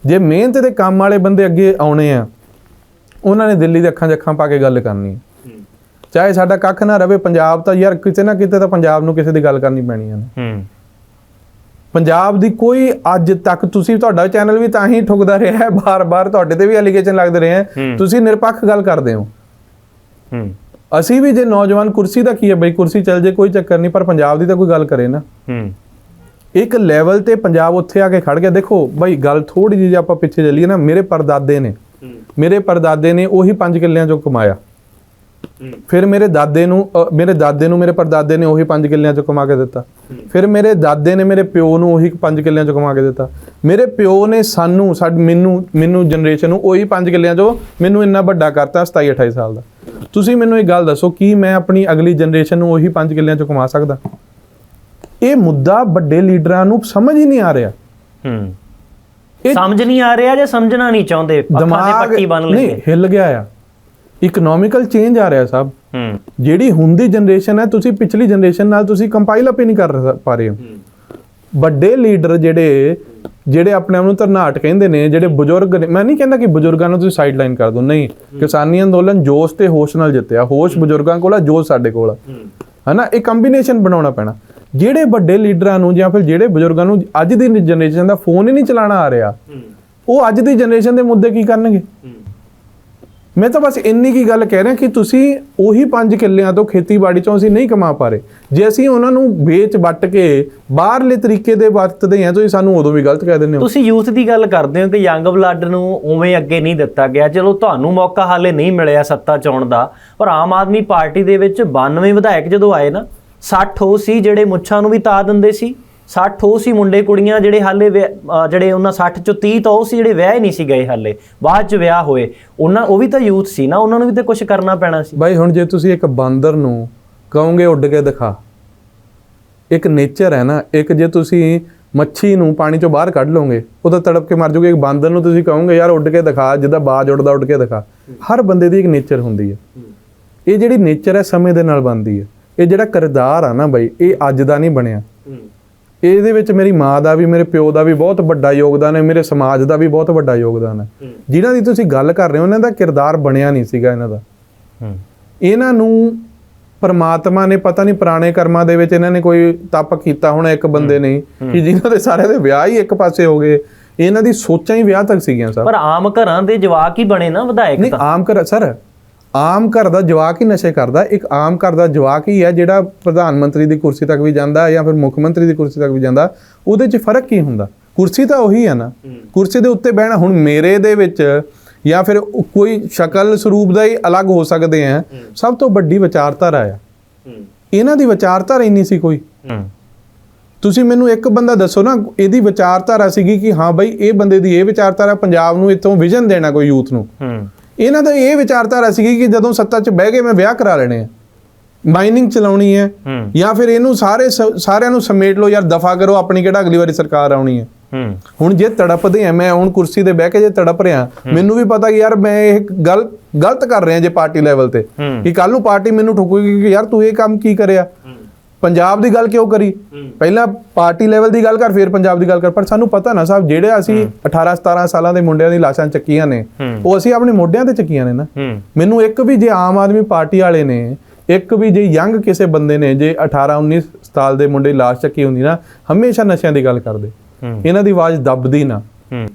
ਜੇ ਮਿਹਨਤ ਦੇ ਕੰਮ ਵਾਲੇ ਬੰਦੇ ਅੱਗੇ ਆਉਣੇ ਆ ਉਹਨਾਂ ਨੇ ਦਿੱਲੀ ਦੇ ਅੱਖਾਂ 'ਚ ਅੱਖਾਂ ਪਾ ਕੇ ਗੱਲ ਕਰਨੀ ਹੈ ਚਾਹੇ ਸਾਡਾ ਕੱਖ ਨਾ ਰਵੇ ਪੰਜਾਬ ਤਾਂ ਯਾਰ ਕਿਤੇ ਨਾ ਕਿਤੇ ਤਾਂ ਪੰਜਾਬ ਨੂੰ ਕਿਸੇ ਦੀ ਗੱਲ ਕਰਨੀ ਪੈਣੀ ਹੈ ਹੂੰ। ਪੰਜਾਬ ਦੀ ਕੋਈ ਅੱਜ ਤੱਕ ਤੁਸੀਂ ਤੁਹਾਡਾ ਚੈਨਲ ਵੀ ਤਾਂ ਹੀ ਠੁਕਦਾ ਰਿਹਾ ਹੈ ਬਾਰ-ਬਾਰ ਤੁਹਾਡੇ ਤੇ ਵੀ ਅਲੀਗੇਸ਼ਨ ਲੱਗਦੇ ਰਹੇ ਹੈ। ਤੁਸੀਂ ਨਿਰਪੱਖ ਗੱਲ ਕਰਦੇ ਹੋ। ਹੂੰ। ਅਸੀਂ ਵੀ ਜੇ ਨੌਜਵਾਨ ਕੁਰਸੀ ਦਾ ਕੀ ਹੈ ਬਈ ਕੁਰਸੀ ਚੱਲ ਜੇ ਕੋਈ ਚੱਕਰ ਨਹੀਂ ਪਰ ਪੰਜਾਬ ਦੀ ਤਾਂ ਕੋਈ ਗੱਲ ਕਰੇ ਨਾ। ਹੂੰ। ਇੱਕ ਲੈਵਲ ਤੇ ਪੰਜਾਬ ਉੱਥੇ ਆ ਕੇ ਖੜ ਗਿਆ। ਦੇਖੋ ਬਈ ਗੱਲ ਥੋੜੀ ਜਿਹੀ ਜੇ ਆਪਾਂ ਪਿੱਛੇ ਚੱਲੀਏ ਨਾ ਮੇਰੇ ਪਰਦਾਦੇ ਨੇ। ਮੇਰੇ ਪਰਦਾਦੇ ਨੇ ਉਹੀ 5 ਕਿੱਲਿਆਂ ਚੋਂ ਕਮਾਇਆ। ਫਿਰ ਮੇਰੇ ਦਾਦੇ ਨੂੰ ਮੇਰੇ ਦਾਦੇ ਨੂੰ ਮੇਰੇ ਪਰਦਾਦੇ ਨੇ ਉਹੀ 5 ਕਿੱਲਿਆਂ ਚੋਂ ਕਮਾ ਕੇ ਦਿੱਤਾ। ਫਿਰ ਮੇਰੇ ਦਾਦੇ ਨੇ ਮੇਰੇ ਪਿਓ ਨੂੰ ਉਹੀ 5 ਕਿੱਲਿਆਂ ਚੋਂ ਕਮਾ ਕੇ ਦਿੱਤਾ। ਮੇਰੇ ਪਿਓ ਨੇ ਸਾਨੂੰ ਸਾਡ ਮੈਨੂੰ ਮੈਨੂੰ ਜਨਰੇਸ਼ਨ ਨੂੰ ਉਹੀ 5 ਕਿੱਲਿਆਂ ਚੋਂ ਮੈਨੂੰ ਇੰਨਾ ਵੱਡਾ ਕਰਤਾ 27 28 ਸਾਲ ਦਾ। ਤੁਸੀਂ ਮੈਨੂੰ ਇਹ ਗੱਲ ਦੱਸੋ ਕੀ ਮੈਂ ਆਪਣੀ ਅਗਲੀ ਜਨਰੇਸ਼ਨ ਨੂੰ ਉਹੀ 5 ਕਿੱਲਿਆਂ ਚੋਂ ਕਮਾ ਸਕਦਾ? ਇਹ ਮੁੱਦਾ ਵੱਡੇ ਲੀਡਰਾਂ ਨੂੰ ਸਮਝ ਹੀ ਨਹੀਂ ਆ ਰਿਹਾ। ਹੂੰ। ਸਮਝ ਨਹੀਂ ਆ ਰਿਹਾ ਜਾਂ ਸਮਝਣਾ ਨਹੀਂ ਚਾਹੁੰਦੇ? ਅੱਖਾਂ ਦੇ ਪੱਟੀ ਬੰਨ ਨਹੀਂ ਲਏ ਹਿੱਲ ਗਿਆ ਆ। ਇਕਨੋਮਿਕਲ ਚੇਂਜ ਆ ਰਿਹਾ ਸਭ। ਹੂੰ। ਜਿਹੜੀ ਹੁਣ ਦੀ ਜਨਰੇਸ਼ਨ ਹੈ ਤੁਸੀਂ ਪਿਛਲੀ ਜਨਰੇਸ਼ਨ ਨਾਲ ਤੁਸੀਂ ਕੰਪਾਈਲ ਅਪ ਹੀ ਨਹੀਂ ਕਰ ਪਾ ਰਹੇ ਹੋ। ਵੱਡੇ ਲੀਡਰ ਜਿਹੜੇ ਜਿਹੜੇ ਆਪਣੇ ਆਪ ਨੂੰ ਧਰਨਾਟ ਕਹਿੰਦੇ ਨੇ ਜਿਹੜੇ ਬਜ਼ੁਰਗ ਨੇ ਮੈਂ ਨਹੀਂ ਕਹਿੰਦਾ ਕਿ ਬਜ਼ੁਰਗਾਂ ਨੂੰ ਤੁਸੀਂ ਸਾਈਡਲਾਈਨ ਕਰ ਦਿਓ ਨਹੀਂ। ਕਿਸਾਨੀ ਅੰਦੋਲਨ ਜੋਸ਼ ਤੇ ਹੋਸ਼ ਨਾਲ ਜਿੱਤਿਆ। ਹੋਸ਼ ਬਜ਼ੁਰਗਾਂ ਕੋਲ ਆ ਜੋਸ਼ ਸਾਡੇ ਕੋਲ ਆ। ਹਨਾ? ਇਹ ਕੰਬੀਨੇਸ਼ਨ ਬਣਾਉਣਾ ਪੈਣਾ। ਜਿਹੜੇ ਵੱਡੇ ਲੀਡਰਾਂ ਨੂੰ ਜਾਂ ਫਿਰ ਜਿਹੜੇ ਬਜ਼ੁਰਗਾਂ ਨੂੰ ਅੱਜ ਦੀ ਜਨਰੇਸ਼ਨ ਦਾ ਫੋਨ ਹੀ ਨਹੀਂ ਚਲਾਣਾ ਆ ਰਿਹਾ। ਉਹ ਅੱਜ ਦੀ ਜਨਰੇਸ਼ਨ ਦੇ ਮੁੱਦੇ ਕੀ ਕਰਨਗੇ? ਮੈਂ ਤਾਂ ਬਸ ਇੰਨੀ ਕੀ ਗੱਲ ਕਹਿ ਰਿਹਾ ਕਿ ਤੁਸੀਂ ਉਹੀ 5 ਕਿੱਲਿਆਂ ਤੋਂ ਖੇਤੀਬਾੜੀ ਚੋਂ ਅਸੀਂ ਨਹੀਂ ਕਮਾ ਪਾ ਰਹੇ। ਜੇ ਅਸੀਂ ਉਹਨਾਂ ਨੂੰ ਵੇਚ ਵੱਟ ਕੇ ਬਾਹਰਲੇ ਤਰੀਕੇ ਦੇ ਵਰਤਦੇ ਹਾਂ, ਤੁਸੀਂ ਸਾਨੂੰ ਉਦੋਂ ਵੀ ਗਲਤ ਕਹਿ ਦਿੰਦੇ ਹੋ। ਤੁਸੀਂ ਯੂਥ ਦੀ ਗੱਲ ਕਰਦੇ ਹੋ ਕਿ ਯੰਗ ਬਲੱਡ ਨੂੰ ਉਵੇਂ ਅੱਗੇ ਨਹੀਂ ਦਿੱਤਾ ਗਿਆ। ਚਲੋ ਤੁਹਾਨੂੰ ਮੌਕਾ ਹਾਲੇ ਨਹੀਂ ਮਿਲਿਆ ਸੱਤਾ ਚੋਣ ਦਾ, ਪਰ ਆਮ ਆਦਮੀ ਪਾਰਟੀ ਦੇ ਵਿੱਚ 92 ਵਿਧਾਇਕ ਜਦੋਂ ਆਏ ਨਾ 60 ਉਹ ਸੀ ਜਿਹੜੇ ਮੁੱਛਾਂ ਨੂੰ ਵੀ ਤਾ ਦਿੰਦੇ ਸੀ। 60 ਉਹ ਸੀ ਮੁੰਡੇ ਕੁੜੀਆਂ ਜਿਹੜੇ ਹਾਲੇ ਜਿਹੜੇ ਉਹਨਾਂ 60 ਚੋਂ 30 ਤਾਂ ਉਹ ਸੀ ਜਿਹੜੇ ਵਿਆਹ ਹੀ ਨਹੀਂ ਸੀ ਗਏ ਹਾਲੇ ਬਾਅਦ ਚ ਵਿਆਹ ਹੋਏ। ਉਹਨਾਂ ਉਹ ਵੀ ਤਾਂ ਯੂਥ ਸੀ ਨਾ ਉਹਨਾਂ ਨੂੰ ਵੀ ਤਾਂ ਕੁਝ ਕਰਨਾ ਪੈਣਾ ਸੀ। ਬਾਈ ਹੁਣ ਜੇ ਤੁਸੀਂ ਇੱਕ ਬਾਂਦਰ ਨੂੰ ਕਹੋਗੇ ਉੱਡ ਕੇ ਦਿਖਾ ਇੱਕ ਨੇਚਰ ਹੈ ਨਾ ਇੱਕ ਜੇ ਤੁਸੀਂ ਮੱਛੀ ਨੂੰ ਪਾਣੀ ਚੋਂ ਬਾਹਰ ਕੱਢ ਲਓਗੇ ਉਹ ਤਾਂ ਤੜਪ ਕੇ ਮਰ ਜਾਊਗੀ ਇੱਕ ਬਾਂਦਰ ਨੂੰ ਤੁਸੀਂ ਕਹੋਗੇ ਯਾਰ ਉੱਡ ਕੇ ਦਿਖਾ ਜਿੱਦਾਂ ਬਾਜ ਉੱਡਦਾ ਉੱਡ ਕੇ ਦਿਖਾ। ਹਰ ਬੰਦੇ ਦੀ ਇੱਕ ਨੇਚਰ ਹੁੰਦੀ ਹੈ। ਇਹ ਜਿਹੜੀ ਨੇਚਰ ਹੈ ਸਮੇਂ ਦੇ ਨਾਲ ਬਣਦੀ ਹੈ। ਇਹ ਜਿਹੜਾ ਕਿਰਦਾਰ ਆ ਨਾ ਬਾਈ ਇਹ ਅੱਜ ਦਾ ਨਹੀਂ ਬਣਿਆ। ਇਹਦੇ ਵਿੱਚ ਮੇਰੀ ਮਾਂ ਦਾ ਵੀ ਮੇਰੇ ਪਿਓ ਦਾ ਵੀ ਬਹੁਤ ਵੱਡਾ ਯੋਗਦਾਨ ਹੈ ਮੇਰੇ ਸਮਾਜ ਦਾ ਵੀ ਬਹੁਤ ਵੱਡਾ ਯੋਗਦਾਨ ਹੈ। ਜਿਨ੍ਹਾਂ ਦੀ ਤੁਸੀਂ ਗੱਲ ਕਰ ਰਹੇ ਹੋ ਉਹਨਾਂ ਦਾ ਕਿਰਦਾਰ ਬਣਿਆ ਨਹੀਂ ਸੀਗਾ ਇਹਨਾਂ ਦਾ। ਇਹਨਾਂ ਨੂੰ ਪਰਮਾਤਮਾ ਨੇ ਪਤਾ ਨਹੀਂ ਪੁਰਾਣੇ ਕਰਮਾਂ ਦੇ ਵਿੱਚ ਇਹਨਾਂ ਨੇ ਕੋਈ ਤਪ ਕੀਤਾ ਹੋਣਾ ਇੱਕ ਬੰਦੇ ਨੇ ਕਿ ਜਿਨ੍ਹਾਂ ਦੇ ਸਾਰਿਆਂ ਦੇ ਵਿਆਹ ਹੀ ਇੱਕ ਪਾਸੇ ਹੋ ਗਏ। ਇਹਨਾਂ ਦੀ ਸੋਚਾਂ ਹੀ ਵਿਆਹ ਤੱਕ ਸੀਗੀਆਂ ਸਰ ਪਰ ਆਮ ਘਰਾਂ ਦੇ ਜਵਾਕ ਹੀ ਬਣੇ ਨਾ ਵਿਧਾਇਕ ਨਹੀਂ ਤਾਂ। ਆਮ ਘਰ ਸਰ ਆਮ ਘਰ ਦਾ ਜਵਾਕ ਹੀ ਨਸ਼ੇ ਕਰਦਾ ਇੱਕ ਆਮ ਘਰ ਦਾ ਜਵਾਕ ਹੀ ਹੈ ਜਿਹੜਾ ਪ੍ਰਧਾਨ ਮੰਤਰੀ ਦੀ ਕੁਰਸੀ ਤੱਕ ਵੀ ਜਾਂਦਾ ਜਾਂ ਫਿਰ ਮੁੱਖ ਮੰਤਰੀ ਦੀ ਕੁਰਸੀ ਤੱਕ ਵੀ ਜਾਂਦਾ ਉਹਦੇ 'ਚ ਫ਼ਰਕ ਕੀ ਹੁੰਦਾ? ਕੁਰਸੀ ਤਾਂ ਉਹੀ ਹੈ ਨਾ। ਕੁਰਸੀ ਦੇ ਉੱਤੇ ਬਹਿਣਾ ਹੁਣ ਮੇਰੇ ਦੇ ਵਿੱਚ ਜਾਂ ਫਿਰ ਕੋਈ ਸ਼ਕਲ ਸਰੂਪ ਦਾ ਹੀ ਅਲੱਗ ਹੋ ਸਕਦੇ ਆ। ਸਭ ਤੋਂ ਵੱਡੀ ਵਿਚਾਰਧਾਰਾ ਆ। ਇਹਨਾਂ ਦੀ ਵਿਚਾਰਧਾਰਾ ਇੰਨੀ ਸੀ ਕੋਈ। ਤੁਸੀਂ ਮੈਨੂੰ ਇੱਕ ਬੰਦਾ ਦੱਸੋ ਨਾ ਇਹਦੀ ਵਿਚਾਰਧਾਰਾ ਸੀਗੀ ਕਿ ਹਾਂ ਬਈ ਇਹ ਬੰਦੇ ਦੀ ਇਹ ਵਿਚਾਰਧਾਰਾ ਪੰਜਾਬ ਨੂੰ ਇਤੋਂ ਵਿਜ਼ਨ ਦੇਣਾ ਕੋਈ ਯੂਥ ਨੂੰ। ਇਹਨਾਂ ਦਾ ਇਹ ਵਿਚਾਰਧਾਰਾ ਸੀਗੀ ਕਿ ਜਦੋਂ ਸੱਤਾ 'ਚ ਬਹਿ ਗਏ ਮੈਂ ਵਿਆਹ ਕਰਾ ਲੈਣੇ ਆ। ਮਾਈਨਿੰਗ ਚਲਾਉਣੀ ਹੈ ਜਾਂ ਫਿਰ ਇਹਨੂੰ ਸਾਰੇ ਸਾਰਿਆਂ ਨੂੰ ਸਮੇਟ ਲਓ ਯਾਰ ਦਫਾ ਕਰੋ ਆਪਣੀ ਕਿਹੜਾ ਅਗਲੀ ਵਾਰੀ ਸਰਕਾਰ ਆਉਣੀ ਹੈ। ਹੁਣ ਜੇ ਤੜਪਦੇ ਆ ਮੈਂ ਹੁਣ ਕੁਰਸੀ ਤੇ ਬਹਿ ਕੇ ਜੇ ਤੜਪ ਰਿਹਾ ਮੈਨੂੰ ਵੀ ਪਤਾ ਕਿ ਯਾਰ ਮੈਂ ਇਹ ਗੱਲ ਗਲਤ ਕਰ ਰਿਹਾ ਜੇ ਪਾਰਟੀ ਲੈਵਲ ਤੇ। ਕਿ ਕੱਲ ਨੂੰ ਪਾਰਟੀ ਮੈਨੂੰ ਠੋਕੂਗੀ ਕਿ ਯਾਰ ਤੂੰ ਇਹ ਕੰਮ ਕੀ ਕਰਿਆ? ਪੰਜਾਬ ਦੀ ਗੱਲ ਕਿਉਂ ਕਰੀ? ਪਹਿਲਾਂ ਪਾਰਟੀ ਲੈਵਲ ਦੀ ਗੱਲ ਕਰ ਫਿਰ ਪੰਜਾਬ ਦੀ ਗੱਲ ਕਰ। ਪਰ ਸਾਨੂੰ ਪਤਾ ਨਾ ਸਾਹਿਬ ਜਿਹੜੇ ਅਸੀਂ 18 17 ਸਾਲਾਂ ਦੇ ਮੁੰਡਿਆਂ ਦੀ ਲਾਸ਼ਾਂ ਚੱਕੀਆਂ ਨੇ ਉਹ ਅਸੀਂ ਆਪਣੇ ਮੋਢਿਆਂ ਤੇ ਚੱਕੀਆਂ ਨੇ ਨਾ। ਹੂੰ। ਮੈਨੂੰ ਇੱਕ ਵੀ ਜੇ ਆਮ ਆਦਮੀ ਪਾਰਟੀ ਵਾਲੇ ਨੇ ਇੱਕ ਵੀ ਜੇ ਯੰਗ ਕਿਸੇ ਬੰਦੇ ਨੇ ਜੇ 18 19 ਸਾਲ ਦੇ ਮੁੰਡੇ ਲਾਸ਼ ਚੱਕੀ ਹੁੰਦੀ ਨਾ ਹਮੇਸ਼ਾ ਨਸ਼ਿਆਂ ਦੀ ਗੱਲ ਕਰਦੇ। ਹੂੰ। ਇਹਨਾਂ ਦੀ ਆਵਾਜ਼ ਦੱਬਦੀ ਨਾ। ਹੂੰ।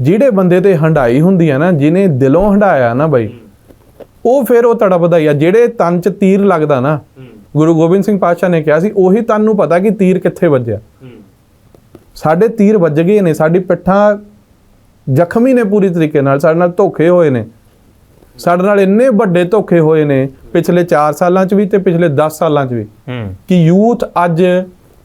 ਜਿਹੜੇ ਬੰਦੇ ਤੇ ਹੰਡਾਈ ਹੁੰਦੀ ਆ ਨਾ ਜਿਹਨੇ ਦਿਲੋਂ ਹੰਡਾਇਆ ਨਾ ਬਾਈ ਉਹ ਫਿਰ ਉਹ ਤੜਪਦਾ ਹੀ ਆ। ਜਿਹੜੇ ਤਨ ਚ ਤੀਰ ਲੱਗਦਾ ਨਾ ਗੁਰੂ ਗੋਬਿੰਦ ਸਿੰਘ ਪਾਤਸ਼ਾਹ ਨੇ ਕਿਹਾ ਸੀ ਉਹੀ ਤਨ ਨੂੰ ਪਤਾ ਕਿ ਤੀਰ ਕਿੱਥੇ ਵੱਜਿਆ। ਸਾਡੇ ਤੀਰ ਵੱਜ ਗਏ ਨੇ ਸਾਡੀ ਪਿੱਠਾਂ ਜ਼ਖਮੀ ਨੇ ਪੂਰੀ ਤਰੀਕੇ ਨਾਲ ਸਾਡੇ ਨਾਲ ਧੋਖੇ ਹੋਏ ਨੇ। ਸਾਡੇ ਨਾਲ ਇੰਨੇ ਵੱਡੇ ਧੋਖੇ ਹੋਏ ਨੇ ਪਿਛਲੇ 4 ਸਾਲਾਂ 'ਚ ਵੀ ਤੇ ਪਿਛਲੇ 10 ਸਾਲਾਂ 'ਚ ਵੀ। ਕਿ ਯੂਥ ਅੱਜ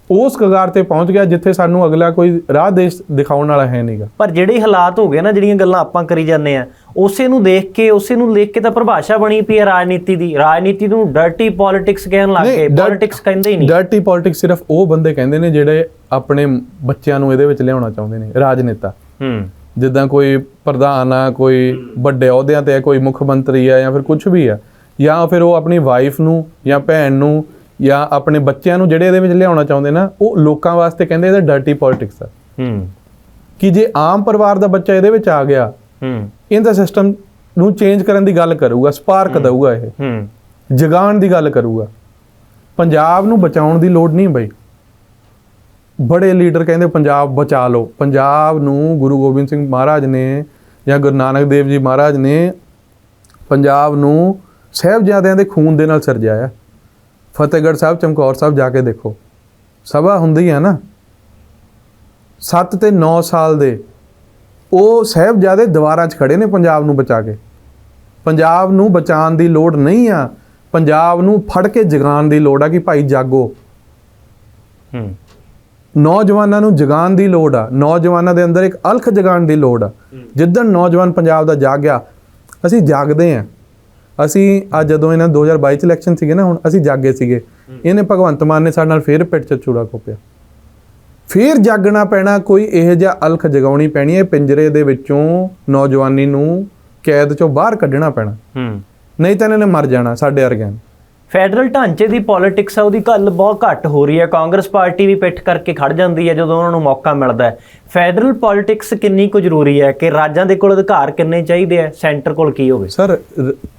ਉਸ ਕਗਾਰ ਤੇ ਪਹੁੰਚ ਗਿਆ ਜਿੱਥੇ ਸਾਨੂੰ ਅਗਲਾ ਕੋਈ ਰਾਹ ਦੇਸ਼ ਦਿਖਾਉਣ ਵਾਲਾ ਹੈ ਨਹੀਂਗਾ ਪਰ ਜਿਹੜੇ ਹਾਲਾਤ ਹੋ ਗਏ ਨਾ ਜਿਹੜੀਆਂ ਗੱਲਾਂ ਆਪਾਂ ਕਰੀ ਜਾਂਦੇ ਆ ਉਸੇ ਨੂੰ ਦੇਖ ਕੇ ਉਸੇ ਨੂੰ ਦੇਖ ਕੇ ਤਾਂ ਪਰਿਭਾਸ਼ਾ ਬਣੀ ਪਈ ਹੈ ਰਾਜਨੀਤੀ ਦੀ। ਰਾਜਨੀਤੀ ਨੂੰ ਡਰਟੀ ਪੋਲਿਟਿਕਸ ਕਹਿਣ ਲੱਗ ਗਏ। ਪੋਲਿਟਿਕਸ ਕਹਿੰਦੇ ਹੀ ਨਹੀਂ। ਡਰਟੀ ਪੋਲਿਟਿਕਸ ਸਿਰਫ ਉਹ ਬੰਦੇ ਕਹਿੰਦੇ ਨੇ ਜਿਹੜੇ ਆਪਣੇ ਬੱਚਿਆਂ ਨੂੰ ਇਹਦੇ ਵਿੱਚ ਲਿਆਉਣਾ ਚਾਹੁੰਦੇ ਨੇ ਰਾਜਨੇਤਾ। ਹੂੰ। ਜਿੱਦਾਂ ਕੋਈ ਪ੍ਰਧਾਨ ਆ ਕੋਈ ਵੱਡੇ ਅਹੁਦਿਆਂ ਤੇ ਆ ਕੋਈ ਮੁੱਖ ਮੰਤਰੀ ਆ ਜਾਂ ਫਿਰ ਕੁਝ ਵੀ ਆ ਜਾਂ ਫਿਰ ਉਹ ਆਪਣੀ ਵਾਈਫ ਨੂੰ ਜਾਂ ਭੈਣ ਨੂੰ ਜਾਂ ਆਪਣੇ ਬੱਚਿਆਂ ਨੂੰ ਜਿਹੜੇ ਇਹਦੇ ਵਿੱਚ ਲਿਆਉਣਾ ਚਾਹੁੰਦੇ ਨਾ ਉਹ ਲੋਕਾਂ ਵਾਸਤੇ ਕਹਿੰਦੇ ਇਹਦਾ ਡਰਟੀ ਪੋਲਿਟਿਕਸ ਆ। ਹੂੰ। ਕਿ ਜੇ ਆਮ ਪਰਿਵਾਰ ਦਾ ਬੱਚਾ ਇਹਦੇ ਵਿੱਚ ਆ ਗਿਆ ਹੂੰ। ਇਹਦਾ ਸਿਸਟਮ ਨੂੰ ਚੇਂਜ ਕਰਨ ਦੀ ਗੱਲ ਕਰੂਗਾ ਸਪਾਰਕ ਦਊਗਾ ਇਹ। ਹੂੰ। ਜਗਾਉਣ ਦੀ ਗੱਲ ਕਰੂਗਾ। ਪੰਜਾਬ ਨੂੰ ਬਚਾਉਣ ਦੀ ਲੋੜ ਨਹੀਂ ਬਈ। ਬੜੇ ਲੀਡਰ ਕਹਿੰਦੇ ਪੰਜਾਬ ਬਚਾ ਲਓ। ਪੰਜਾਬ ਨੂੰ ਗੁਰੂ ਗੋਬਿੰਦ ਸਿੰਘ ਮਹਾਰਾਜ ਨੇ ਜਾਂ ਗੁਰੂ ਨਾਨਕ ਦੇਵ ਜੀ ਮਹਾਰਾਜ ਨੇ ਪੰਜਾਬ ਨੂੰ ਸਹਿਬਜ਼ਾਦਿਆਂ ਦੇ ਖੂਨ ਦੇ ਨਾਲ ਸਿਰਜਾਇਆ। ਫਤਿਹਗੜ੍ਹ ਸਾਹਿਬ ਚਮਕੌਰ ਸਾਹਿਬ ਜਾ ਕੇ ਦੇਖੋ। ਸਭਾ ਹੁੰਦੀ ਹੈ ਨਾ। 7 ਤੇ 9 ਸਾਲ ਦੇ ਉਹ ਸਹਿਬਜ਼ਾਦੇ ਦੀਵਾਰਾਂ 'ਚ ਖੜੇ ਨੇ ਪੰਜਾਬ ਨੂੰ ਬਚਾ ਕੇ। ਪੰਜਾਬ ਨੂੰ ਬਚਾਉਣ ਦੀ ਲੋੜ ਨਹੀਂ ਆ। ਪੰਜਾਬ ਨੂੰ ਫੜ ਕੇ ਜਗਾਉਣ ਦੀ ਲੋੜ ਆ ਕਿ ਭਾਈ ਜਾਗੋ। ਹੂੰ। ਨੌਜਵਾਨਾਂ ਨੂੰ ਜਗਾਉਣ ਦੀ ਲੋੜ ਆ। ਨੌਜਵਾਨਾਂ ਦੇ ਅੰਦਰ ਇੱਕ ਅਲਖ ਜਗਾਉਣ ਦੀ ਲੋੜ ਆ। ਜਿੱਦਣ ਨੌਜਵਾਨ ਪੰਜਾਬ ਦਾ ਜਾਗ ਗਿਆ ਅਸੀਂ ਜਾਗਦੇ ਆ। ਅਸੀਂ ਅੱਜ ਜਦੋਂ ਇਹਨਾਂ 2022 ਚ ਇਲੈਕਸ਼ਨ ਸੀਗੇ ਨਾ ਹੁਣ ਅਸੀਂ ਜਾਗੇ ਸੀਗੇ। ਇਹਨੇ ਭਗਵੰਤ ਮਾਨ ਨੇ ਸਾਡੇ ਨਾਲ ਫੇਰ ਪਿੱਟ ਚ ਚੂੜਾ ਕੋਪਿਆ ਫੇਰ ਜਾਗਣਾ ਪੈਣਾ ਕੋਈ ਇਹੋ ਜਿਹਾ ਅਲਖ ਜਗਾਉਣੀ ਪੈਣੀ ਹੈ ਪਿੰਜਰੇ ਦੇ ਵਿੱਚੋਂ ਨੌਜਵਾਨੀ ਨੂੰ ਕੈਦ ਚੋਂ ਬਾਹਰ ਕੱਢਣਾ ਪੈਣਾ। ਹੂੰ। ਨਹੀਂ ਤਾਂ ਇਹਨਾਂ ਨੇ ਮਰ ਜਾਣਾ ਸਾਡੇ ਵਰਗਿਆਂ ਫੈਡਰਲ ਢਾਂਚੇ ਦੀ ਪੋਲਿਟਿਕਸ ਆ ਉਹਦੀ ਗੱਲ ਬਹੁਤ ਘੱਟ ਹੋ ਰਹੀ ਹੈ। ਕਾਂਗਰਸ ਪਾਰਟੀ ਵੀ ਪਿੱਠ ਕਰਕੇ ਖੜ ਜਾਂਦੀ ਹੈ ਜਦੋਂ ਉਹਨਾਂ ਨੂੰ ਮੌਕਾ ਮਿਲਦਾ ਹੈ। ਫੈਡਰਲ ਪੋਲਿਟਿਕਸ ਕਿੰਨੀ ਕੁ ਜ਼ਰੂਰੀ ਹੈ ਕਿ ਰਾਜਾਂ ਦੇ ਕੋਲ ਅਧਿਕਾਰ ਕਿੰਨੇ ਚਾਹੀਦੇ ਆ ਸੈਂਟਰ ਕੋਲ ਕੀ ਹੋਵੇ? ਸਰ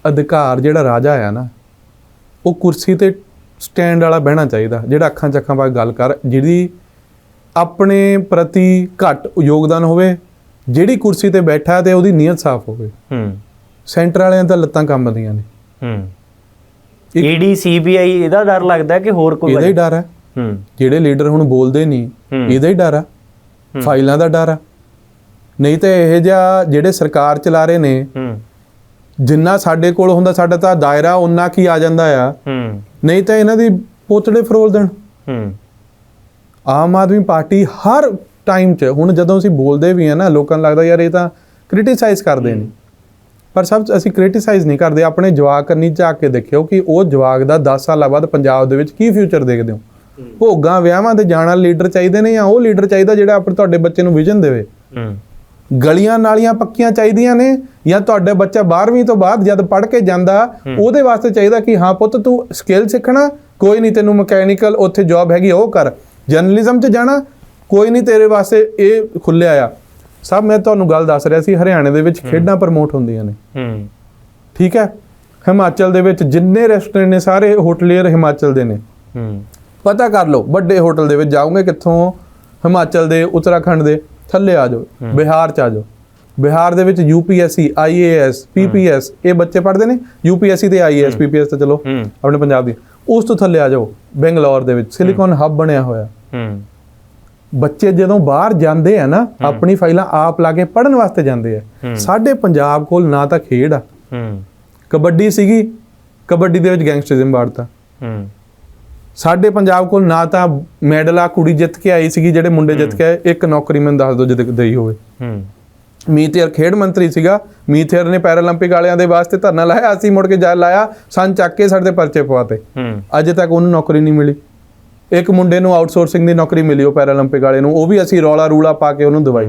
ਅਧਿਕਾਰ ਜਿਹੜਾ ਰਾਜਾ ਆ ਨਾ ਉਹ ਕੁਰਸੀ ਤੇ ਸਟੈਂਡ ਵਾਲਾ ਬਹਿਣਾ ਚਾਹੀਦਾ ਜਿਹੜਾ ਅੱਖਾਂ ਚੱਖਾਂ ਪਾ ਕੇ ਗੱਲ ਕਰ ਜਿਹਦੀ ਆਪਣੇ ਪ੍ਰਤੀ ਘੱਟ ਯੋਗਦਾਨ ਹੋਵੇ ਜਿਹੜੀ ਕੁਰਸੀ ਤੇ ਬੈਠਾ ਹੈ ਤੇ ਉਹਦੀ ਨੀਅਤ ਸਾਫ਼ ਹੋਵੇ। ਹੂੰ। ਸੈਂਟਰ ਵਾਲਿਆਂ ਤਾਂ ਲੱਤਾਂ ਕੰਬਦੀਆਂ ਨੇ। ਹੂੰ। ਈਡੀ ਸੀਬੀਆਈ ਇਹਦਾ ਡਰ ਲੱਗਦਾ ਹੈ ਕਿ ਹੋਰ ਕੋਈ ਇਹਦਾ ਹੀ ਡਰ ਹੈ। ਹੂੰ। ਜਿਹੜੇ ਲੀਡਰ ਹੁਣ ਬੋਲਦੇ ਨਹੀਂ। ਇਹਦਾ ਹੀ ਡਰ ਆ ਫਾਈਲਾਂ ਦਾ ਡਰ ਆ ਨਹੀਂ ਤੇ ਇਹ ਜਿਹਾ ਜਿਹੜੇ ਸਰਕਾਰ ਚਲਾ ਰਹੇ ਨੇ ਹੂੰ। ਜਿੰਨਾ ਸਾਡੇ ਕੋਲ ਹੁੰਦਾ ਸਾਡਾ ਤਾਂ ਦਾਇਰਾ ਉਨਾ ਕੀ ਆ ਜਾਂਦਾ ਆ। ਹੂੰ। ਨਹੀਂ ਤਾਂ ਇਹਨਾਂ ਦੀ ਪੋਤੜੇ ਫਰੋਲ ਦੇਣ ਹੂੰ। ਆਮ ਆਦਮੀ ਪਾਰਟੀ ਹਰ ਟਾਈਮ 'ਚ ਹੁਣ ਜਦੋਂ ਅਸੀਂ ਬੋਲਦੇ ਵੀ ਆ ਨਾ ਲੋਕਾਂ ਨੂੰ ਲੱਗਦਾ ਯਾਰ ਇਹ ਤਾਂ ਕ੍ਰਿਟਿਸਾਈਜ਼ ਕਰਦੇ ਨੇ। ਪਰ ਸਭ ਅਸੀਂ ਕ੍ਰਿਟਿਸਾਈਜ਼ ਨਹੀਂ ਕਰਦੇ ਆਪਣੇ ਜਵਾਕ ਕੰਨੀ ਝਾਕ ਕੇ ਦੇਖਿਓ ਕਿ ਉਹ ਜਵਾਕ ਦਾ 10 ਸਾਲਾਂ ਬਾਅਦ ਪੰਜਾਬ ਦੇ ਵਿੱਚ ਕੀ ਫਿਊਚਰ ਦੇਖਦੇ ਹੋ। ਭੋਗਾਂ ਵਿਆਹਾਂ ਤੇ ਜਾਣ ਵਾਲੇ ਲੀਡਰ ਚਾਹੀਦੇ ਨੇ ਜਾਂ ਉਹ ਲੀਡਰ ਚਾਹੀਦਾ ਜਿਹੜਾ ਆਪਣੇ ਤੁਹਾਡੇ ਬੱਚੇ ਨੂੰ ਵਿਜ਼ਨ ਦੇਵੇ? ਗਲੀਆਂ ਨਾਲੀਆਂ ਪੱਕੀਆਂ ਚਾਹੀਦੀਆਂ ਨੇ ਜਾਂ ਤੁਹਾਡਾ ਬੱਚਾ 12ਵੀਂ ਤੋਂ ਬਾਅਦ ਜਦ ਪੜ੍ਹ ਕੇ ਜਾਂਦਾ ਉਹਦੇ ਵਾਸਤੇ ਚਾਹੀਦਾ ਕਿ ਹਾਂ ਪੁੱਤ ਤੂੰ ਸਕਿੱਲ ਸਿੱਖਣਾ ਕੋਈ ਨਹੀਂ ਤੈਨੂੰ ਮਕੈਨੀਕਲ ਉੱਥੇ ਜੌਬ ਹੈਗੀ ਉਹ ਕਰ। ਜਰਨਲਿਜ਼ਮ 'ਚ ਜਾਣਾ ਕੋਈ ਨਹੀਂ ਤੇਰੇ ਵਾਸਤੇ ਇਹ ਖੁੱਲਿਆ ਆ। ਸਭ ਮੈਂ ਤੁਹਾਨੂੰ ਗੱਲ ਦੱਸ ਰਿਹਾ ਸੀ ਹਰਿਆਣੇ ਦੇ ਵਿੱਚ ਖੇਡਾਂ ਪ੍ਰਮੋਟ ਹੁੰਦੀਆਂ ਨੇ। ਹੂੰ। ਠੀਕ ਹੈ? ਹਿਮਾਚਲ ਦੇ ਵਿੱਚ ਜਿੰਨੇ ਰੈਸਟੋਰੈਂਟ ਨੇ ਸਾਰੇ ਹੋਟਲੀਅਰ ਹਿਮਾਚਲ ਦੇ ਨੇ। ਹੂੰ। ਪਤਾ ਕਰ ਲਓ ਵੱਡੇ ਹੋਟਲ ਦੇ ਵਿੱਚ ਜਾਓਗੇ ਕਿੱਥੋਂ? ਹਿਮਾਚਲ ਦੇ ਉੱਤਰਾਖੰਡ ਦੇ ਥੱਲੇ ਆ ਜਾਓ ਬਿਹਾਰ ਚ ਆ ਜਾਓ। ਬਿਹਾਰ ਦੇ ਵਿੱਚ ਯੂਪੀਐਸਸੀ ਆਈਏਐਸ ਪੀਪੀਐਸ ਇਹ ਬੱਚੇ ਪੜ੍ਹਦੇ ਨੇ? ਯੂਪੀਐਸਸੀ ਤੇ ਆਈਏਐਸ ਪੀਪੀਐਸ ਤਾਂ ਚਲੋ ਆਪਣੇ ਪੰਜਾਬ ਦੀ। ਉਸ ਤੋਂ ਥੱਲੇ ਆ ਜਾਓ ਬੈਂਗਲੌਰ ਦੇ ਵਿੱਚ ਸਿਲੀਕਨ ਹੱਬ ਬਣਿਆ ਹੋਇਆ। ਹੂੰ। ਬੱਚੇ ਜਦੋਂ ਬਾਹਰ ਜਾਂਦੇ ਆ ਨਾ ਆਪਣੀ ਫਾਈਲਾਂ ਆਪ ਲਾ ਕੇ ਪੜਨ ਵਾਸਤੇ ਜਾਂਦੇ ਆ। ਸਾਡੇ ਪੰਜਾਬ ਕੋਲ ਨਾ ਤਾਂ ਖੇਡ ਆ। ਹੂੰ। ਕਬੱਡੀ ਸੀਗੀ ਕਬੱਡੀ ਦੇ ਵਿੱਚ ਗੈਂਗਸਟਰਿਜ਼ਮ ਵਾੜਤਾ। ਹੂੰ। ਸਾਡੇ ਪੰਜਾਬ ਕੋਲ ਨਾ ਤਾਂ ਮੈਡਲ ਆ ਕੁੜੀ ਜਿੱਤ ਕੇ ਆਈ ਸੀਗੀ ਜਿਹੜੇ ਮੁੰਡੇ ਜਿੱਤ ਕੇ ਆਏ ਇੱਕ ਨੌਕਰੀ ਮੈਨੂੰ ਦੱਸ ਦਿਓ ਜਿੱਦ ਦਈ ਹੋਵੇ। ਹੂੰ। ਮੀਥੇਰ ਖੇਡ ਮੰਤਰੀ ਸੀਗਾ ਮੀਥੇਰ ਨੇ ਪੈਰਾਲੰਪਿਕ ਵਾਲਿਆਂ ਦੇ ਵਾਸਤੇ ਧਰਨਾ ਲਾਇਆ ਅਸੀਂ ਮੁੜ ਕੇ ਜਾ ਲਾਇਆ ਸਨ ਚੱਕ ਕੇ ਸਾਡੇ ਪਰਚੇ ਪਵਾਤੇ ਹੂੰ। ਅਜੇ ਤੱਕ ਉਹਨੂੰ ਨੌਕਰੀ ਨਹੀਂ ਮਿਲੀ। ਇੱਕ ਮੁੰਡੇ ਨੂੰ ਆਊਟਸੋਰਸਿੰਗ ਦੀ ਨੌਕਰੀ ਮਿਲੀ ਉਹ ਪੈਰਾਲੰਪਿਕ ਵਾਲੇ ਨੂੰ ਉਹ ਵੀ ਅਸੀਂ ਰੌਲਾ ਰੂਲਾ ਪਾ ਕੇ ਉਹਨੂੰ ਦਵਾਈ।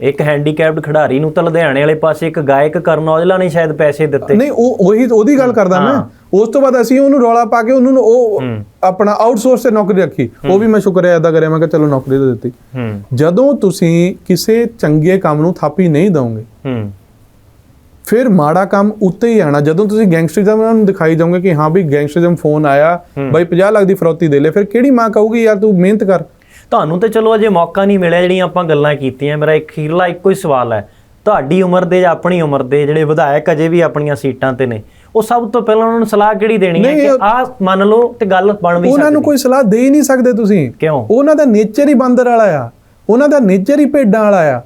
ਇੱਕ ਹੈਂਡੀਕੈਪਡ ਖਿਡਾਰੀ ਨੂੰ ਤਾਂ ਲੁਧਿਆਣੇ ਵਾਲੇ ਪਾਸੇ ਇੱਕ ਗਾਇਕ ਕਰਨ ਔਜਲਾ ਨੇ ਸ਼ਾਇਦ ਪੈਸੇ ਦਿੱਤੇ। ਨਹੀਂ ਉਹ ਉਹੀ ਉਹਦੀ ਗੱਲ ਕਰਦਾ ਮੈਂ। ਉਸ ਤੋਂ ਬਾਅਦ ਅਸੀਂ ਉਹਨੂੰ ਰੌਲਾ ਪਾ ਕੇ ਉਹਨੂੰ ਉਹ ਆਪਣਾ ਆਊਟਸੋਰਸ ਤੇ ਨੌਕਰੀ ਰੱਖੀ। ਉਹ ਵੀ ਮੈਂ ਸ਼ੁਕਰ ਅਦਾ ਕਰਿਆ ਮੈਂ ਕਿ ਚਲੋ ਨੌਕਰੀ ਤਾਂ ਦਿੱਤੀ। ਜਦੋਂ ਤੁਸੀਂ ਕਿਸੇ ਚੰਗੇ ਕੰਮ ਨੂੰ ਥਾਪੀ ਨਹੀਂ ਦਵੋਗੇ ਹੂੰ। ਫਿਰ ਮਾੜਾ ਕੰਮ ਉੱਤੇ ਹੀ ਆਣਾ। ਜਦੋਂ ਤੁਸੀਂ ਗੈਂਗਸਟਰਿਜ਼ਮ ਉਹਨਾਂ ਨੂੰ ਦਿਖਾਈ ਜਾਓਗੇ ਕਿ ਹਾਂ ਵੀ ਗੈਂਗਸਟਰਿਜ਼ਮ ਫੋਨ ਆਇਆ ਬਾਈ 50 ਲੱਖ ਦੀ ਫਰੌਤੀ ਦੇ ਲੈ ਫਿਰ ਕਿਹੜੀ ਮਾਂ ਕਹੂਗੀ ਯਾਰ ਤੂੰ ਮਿਹਨਤ ਕਰ। ਤੁਹਾਨੂੰ ਤੇ ਚਲੋ ਅਜੇ ਮੌਕਾ ਨਹੀਂ ਮਿਲਿਆ ਜਿਹੜੀਆਂ ਆਪਾਂ ਗੱਲਾਂ ਕੀਤੀਆਂ। ਮੇਰਾ ਇੱਕ ਅਖੀਰਲਾ ਇੱਕੋ ਹੀ ਸਵਾਲ ਹੈ। ਤੁਹਾਡੀ ਉਮਰ ਦੇ ਜਾਂ ਆਪਣੀ ਉਮਰ ਦੇ ਜਿਹੜੇ ਵਿਧਾਇਕ ਅਜੇ ਵੀ ਆਪਣੀਆਂ ਸੀਟਾਂ ਤੇ ਨੇ ਉਹ ਸਭ ਤੋਂ ਪਹਿਲਾਂ ਉਹਨਾਂ ਨੂੰ ਸਲਾਹ ਕਿਹੜੀ ਦੇਣੀ ਹੈ ਕਿ ਆਹ ਮੰਨ ਲਓ ਤੇ ਗੱਲ ਬਣ ਵੀ ਉਹਨਾਂ ਨੂੰ ਸਕਦੀ ਕੋਈ ਸਲਾਹ ਦੇ ਹੀ ਨਹੀਂ ਸਕਦੇ ਤੁਸੀਂ। ਕਿਉਂ? ਉਹਨਾਂ ਦਾ ਨੇਚਰ ਹੀ ਬਾਂਦਰ ਵਾਲਾ ਆ। ਉਹਨਾਂ ਦਾ ਨੇਚਰ ਹੀ ਭੇਡਾਂ ਵਾਲਾ ਆ।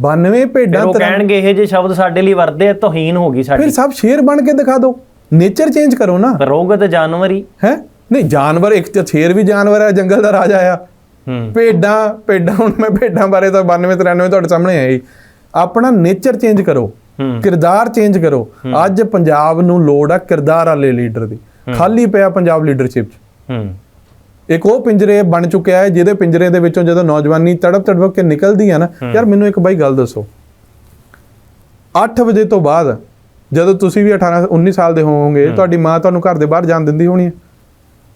92 ਫਿਰ ਭੇਡਾਂ ਉਹ ਤਰ੍ਹਾਂ ਕਹਿਣਗੇ ਇਹ ਜੇ ਸ਼ਬਦ ਸਾਡੇ ਲਈ ਵਰਦੇ ਆ ਤੋਹੀਨ ਹੋ ਗਈ ਫਿਰ ਸਾਡੀ ਸਭ ਸ਼ੇਰ ਬਣ ਕੇ ਦਿਖਾ ਦਿਓ। ਨੇਚਰ ਚੇਂਜ ਕਰੋ ਨਾ। ਪਰ ਰਹੋਗੇ ਤਾਂ ਜਾਨਵਰ। ਹੀ? ਨਹੀਂ ਜਾਨਵਰ ਇੱਕ ਤੇ ਸ਼ੇਰ ਵੀ ਜਾਨਵਰ ਹੈ ਜੰਗਲ ਦਾ ਰਾਜਾ ਆ। ਹੂੰ। ਭੇਡਾਂ ਭੇਡਾਂ ਹੁਣ ਮੈਂ ਭੇਡਾਂ ਬਾਰੇ ਤਾਂ 92 93 ਤੁਹਾਡੇ ਸਾਹਮਣੇ ਹੀ ਆਪਣਾ ਨੇਚਰ ਚੇਂਜ ਕਰੋ। ਹੂੰ। ਕਿਰਦਾਰ ਚੇਂਜ ਕਰੋ। ਅੱਜ ਪੰਜਾਬ ਨੂੰ ਲੋੜ ਆ ਕਿਰਦਾਰ ਵਾਲੇ ਲੀਡਰ ਦੀ। ਖਾਲੀ ਪਿਆ ਪੰਜਾਬ ਲੀਡਰਸ਼ਿਪ 'ਚ। ਹੂੰ। ਇੱਕ ਉਹ ਪਿੰਜਰੇ ਬਣ ਚੁੱਕਿਆ ਹੈ ਜਿਹਦੇ ਪਿੰਜਰੇ ਦੇ ਵਿੱਚੋਂ ਜਦੋਂ ਨੌਜਵਾਨੀ ਤੜਪ ਤੜਪ ਕੇ ਨਿਕਲਦੀ ਆ ਨਾ ਯਾਰ ਮੈਨੂੰ ਇੱਕ ਬਾਈ ਗੱਲ ਦੱਸੋ। 8 ਵਜੇ ਤੋਂ ਬਾਅਦ ਜਦੋਂ ਤੁਸੀਂ ਵੀ 18 19 ਸਾਲ ਦੇ ਹੋਵੋਗੇ ਤੁਹਾਡੀ ਮਾਂ ਤੁਹਾਨੂੰ ਘਰ ਦੇ ਬਾਹਰ ਜਾਣ ਦਿੰਦੀ ਹੋਣੀ ਹੈ।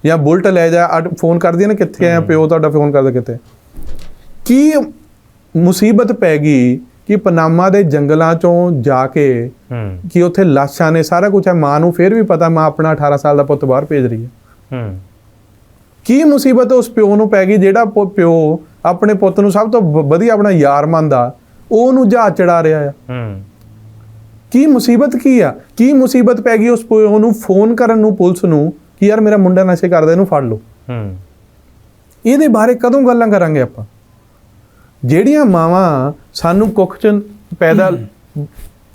ਜਾਂ ਬੁਲਟ ਲੈ ਜਾ ਫੋਨ ਕਰਦੀ ਹੈ ਨਾ ਕਿੱਥੇ ਆਇਆ ਪਿਓ ਤੁਹਾਡਾ ਫੋਨ ਕਰਦਾ ਕਿੱਥੇ ਕੀ ਮੁਸੀਬਤ ਪੈ ਗਈ ਕਿ ਪਨਾਮਾ ਦੇ ਜੰਗਲਾਂ ਚੋਂ ਜਾ ਕੇ ਹੂੰ। ਕਿ ਉੱਥੇ ਲਾਸ਼ਾਂ ਨੇ ਸਾਰਾ ਕੁਝ ਹੈ ਮਾਂ ਨੂੰ ਫਿਰ ਵੀ ਪਤਾ ਮਾਂ ਆਪਣਾ 18 ਸਾਲ ਦਾ ਪੁੱਤ ਬਾਹਰ ਭੇਜ ਰਹੀ ਹੈ। ਹੂੰ। ਕੀ ਮੁਸੀਬਤ ਉਸ ਪਿਓ ਨੂੰ ਪੈ ਗਈ ਜਿਹੜਾ ਪਿਓ ਆਪਣੇ ਪੁੱਤ ਨੂੰ ਸਭ ਤੋਂ ਵਧੀਆ ਆਪਣਾ ਯਾਰ ਮੰਨਦਾ ਉਹ ਉਹਨੂੰ ਜਹਾਜ਼ ਚੜਾ ਰਿਹਾ ਆ? ਹੂੰ। ਕੀ ਮੁਸੀਬਤ ਕੀ ਆ? ਕੀ ਮੁਸੀਬਤ ਪੈ ਗਈ ਉਸ ਪਿਓ ਨੂੰ ਫੋਨ ਕਰਨ ਨੂੰ ਪੁਲਿਸ ਨੂੰ ਕਿ ਯਾਰ ਮੇਰਾ ਮੁੰਡਾ ਨਸ਼ੇ ਕਰਦਾ ਇਹਨੂੰ ਫੜ ਲਓ? ਹੂੰ। ਇਹਦੇ ਬਾਰੇ ਕਦੋਂ ਗੱਲਾਂ ਕਰਾਂਗੇ ਆਪਾਂ? ਜਿਹੜੀਆਂ ਮਾਵਾਂ ਸਾਨੂੰ ਕੁੱਖ ਚ ਪੈਦਾ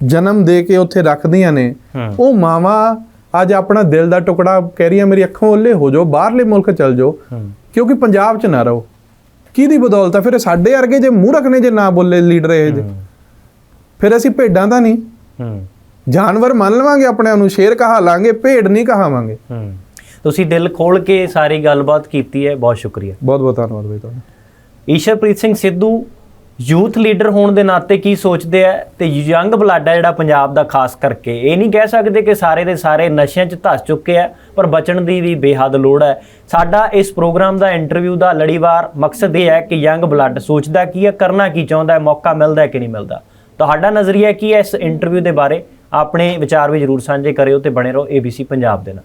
ਜਨਮ ਦੇ ਕੇ ਉੱਥੇ ਰੱਖਦੀਆਂ ਨੇ ਉਹ ਮਾਵਾਂ ਅੱਜ ਆਪਣਾ ਦਿਲ ਦਾ ਟੁਕੜਾ ਕਹਿ ਰਹੀਆਂ ਮੇਰੀ ਅੱਖੋਂ ਓਲੇ ਹੋ ਜਾਓ ਬਾਹਰਲੇ ਮੁਲਕ ਚਲ ਜਾਓ ਹੂੰ। ਕਿਉਂਕਿ ਪੰਜਾਬ 'ਚ ਨਾ ਰਹੋ। ਕਿਹਦੀ ਬਦੌਲਤ ਆ? ਫਿਰ ਸਾਡੇ ਵਰਗੇ ਜੇ ਮੂਰਖ ਨੇ ਜੇ ਨਾ ਬੋਲੇ ਲੀਡਰ ਇਹ ਜੇ। ਫਿਰ ਅਸੀਂ ਭੇਡਾਂ ਤਾਂ ਨਹੀਂ। ਹੂੰ। ਜਾਨਵਰ ਮੰਨ ਲਵਾਂਗੇ ਆਪਣੇ ਆਪ ਨੂੰ ਸ਼ੇਰ ਕਹਾ ਲਾਂਗੇ ਭੇਡ ਨਹੀਂ ਕਹਾਵਾਂਗੇ। ਹੂੰ। ਤੁਸੀਂ ਦਿਲ ਖੋਲ ਕੇ ਸਾਰੀ ਗੱਲਬਾਤ ਕੀਤੀ ਹੈ ਬਹੁਤ ਸ਼ੁਕਰੀਆ। ਬਹੁਤ ਬਹੁਤ ਧੰਨਵਾਦ ਬਈ ਤੁਹਾਡਾ। ਈਸ਼ਰਪ੍ਰੀਤ ਸਿੰਘ ਸਿੱਧੂ ਯੂਥ ਲੀਡਰ ਹੋਣ ਦੇ ਨਾਤੇ ਕੀ ਸੋਚਦੇ ਆ? ਤੇ ਯੰਗ ਬਲੱਡ ਹੈ ਜਿਹੜਾ ਪੰਜਾਬ ਦਾ, ਖਾਸ ਕਰਕੇ। ਇਹ ਨਹੀਂ ਕਹਿ ਸਕਦੇ ਕਿ ਸਾਰੇ ਦੇ ਸਾਰੇ ਨਸ਼ਿਆਂ 'ਚ ਧੱਸ ਚੁੱਕੇ ਆ, ਪਰ ਬਚਣ ਦੀ ਵੀ ਬੇਹੱਦ ਲੋੜ ਹੈ ਸਾਡਾ ਇਸ ਪ੍ਰੋਗਰਾਮ ਦਾ ਇੰਟਰਵਿਊ ਦਾ ਲੜੀਵਾਰ ਮਕਸਦ ਇਹ ਹੈ ਕਿ ਯੰਗ ਬਲੱਡ ਸੋਚਦਾ ਕੀ ਹੈ ਕਰਨਾ ਕੀ ਚਾਹੁੰਦਾ ਹੈ, ਮੌਕਾ ਮਿਲਦਾ ਹੈ ਕਿ ਨਹੀਂ ਮਿਲਦਾ। ਤੁਹਾਡਾ ਨਜ਼ਰੀਆ ਕੀ ਹੈ ਇਸ ਇੰਟਰਵਿਊ ਦੇ ਬਾਰੇ? ਆਪਣੇ ਵਿਚਾਰ ਵੀ ਜਰੂਰ ਸਾਂਝੇ ਕਰਿਓ ਤੇ ਬਣੇ ਰਹੋ ABC ਪੰਜਾਬ ਦੇ ਨਾਲ।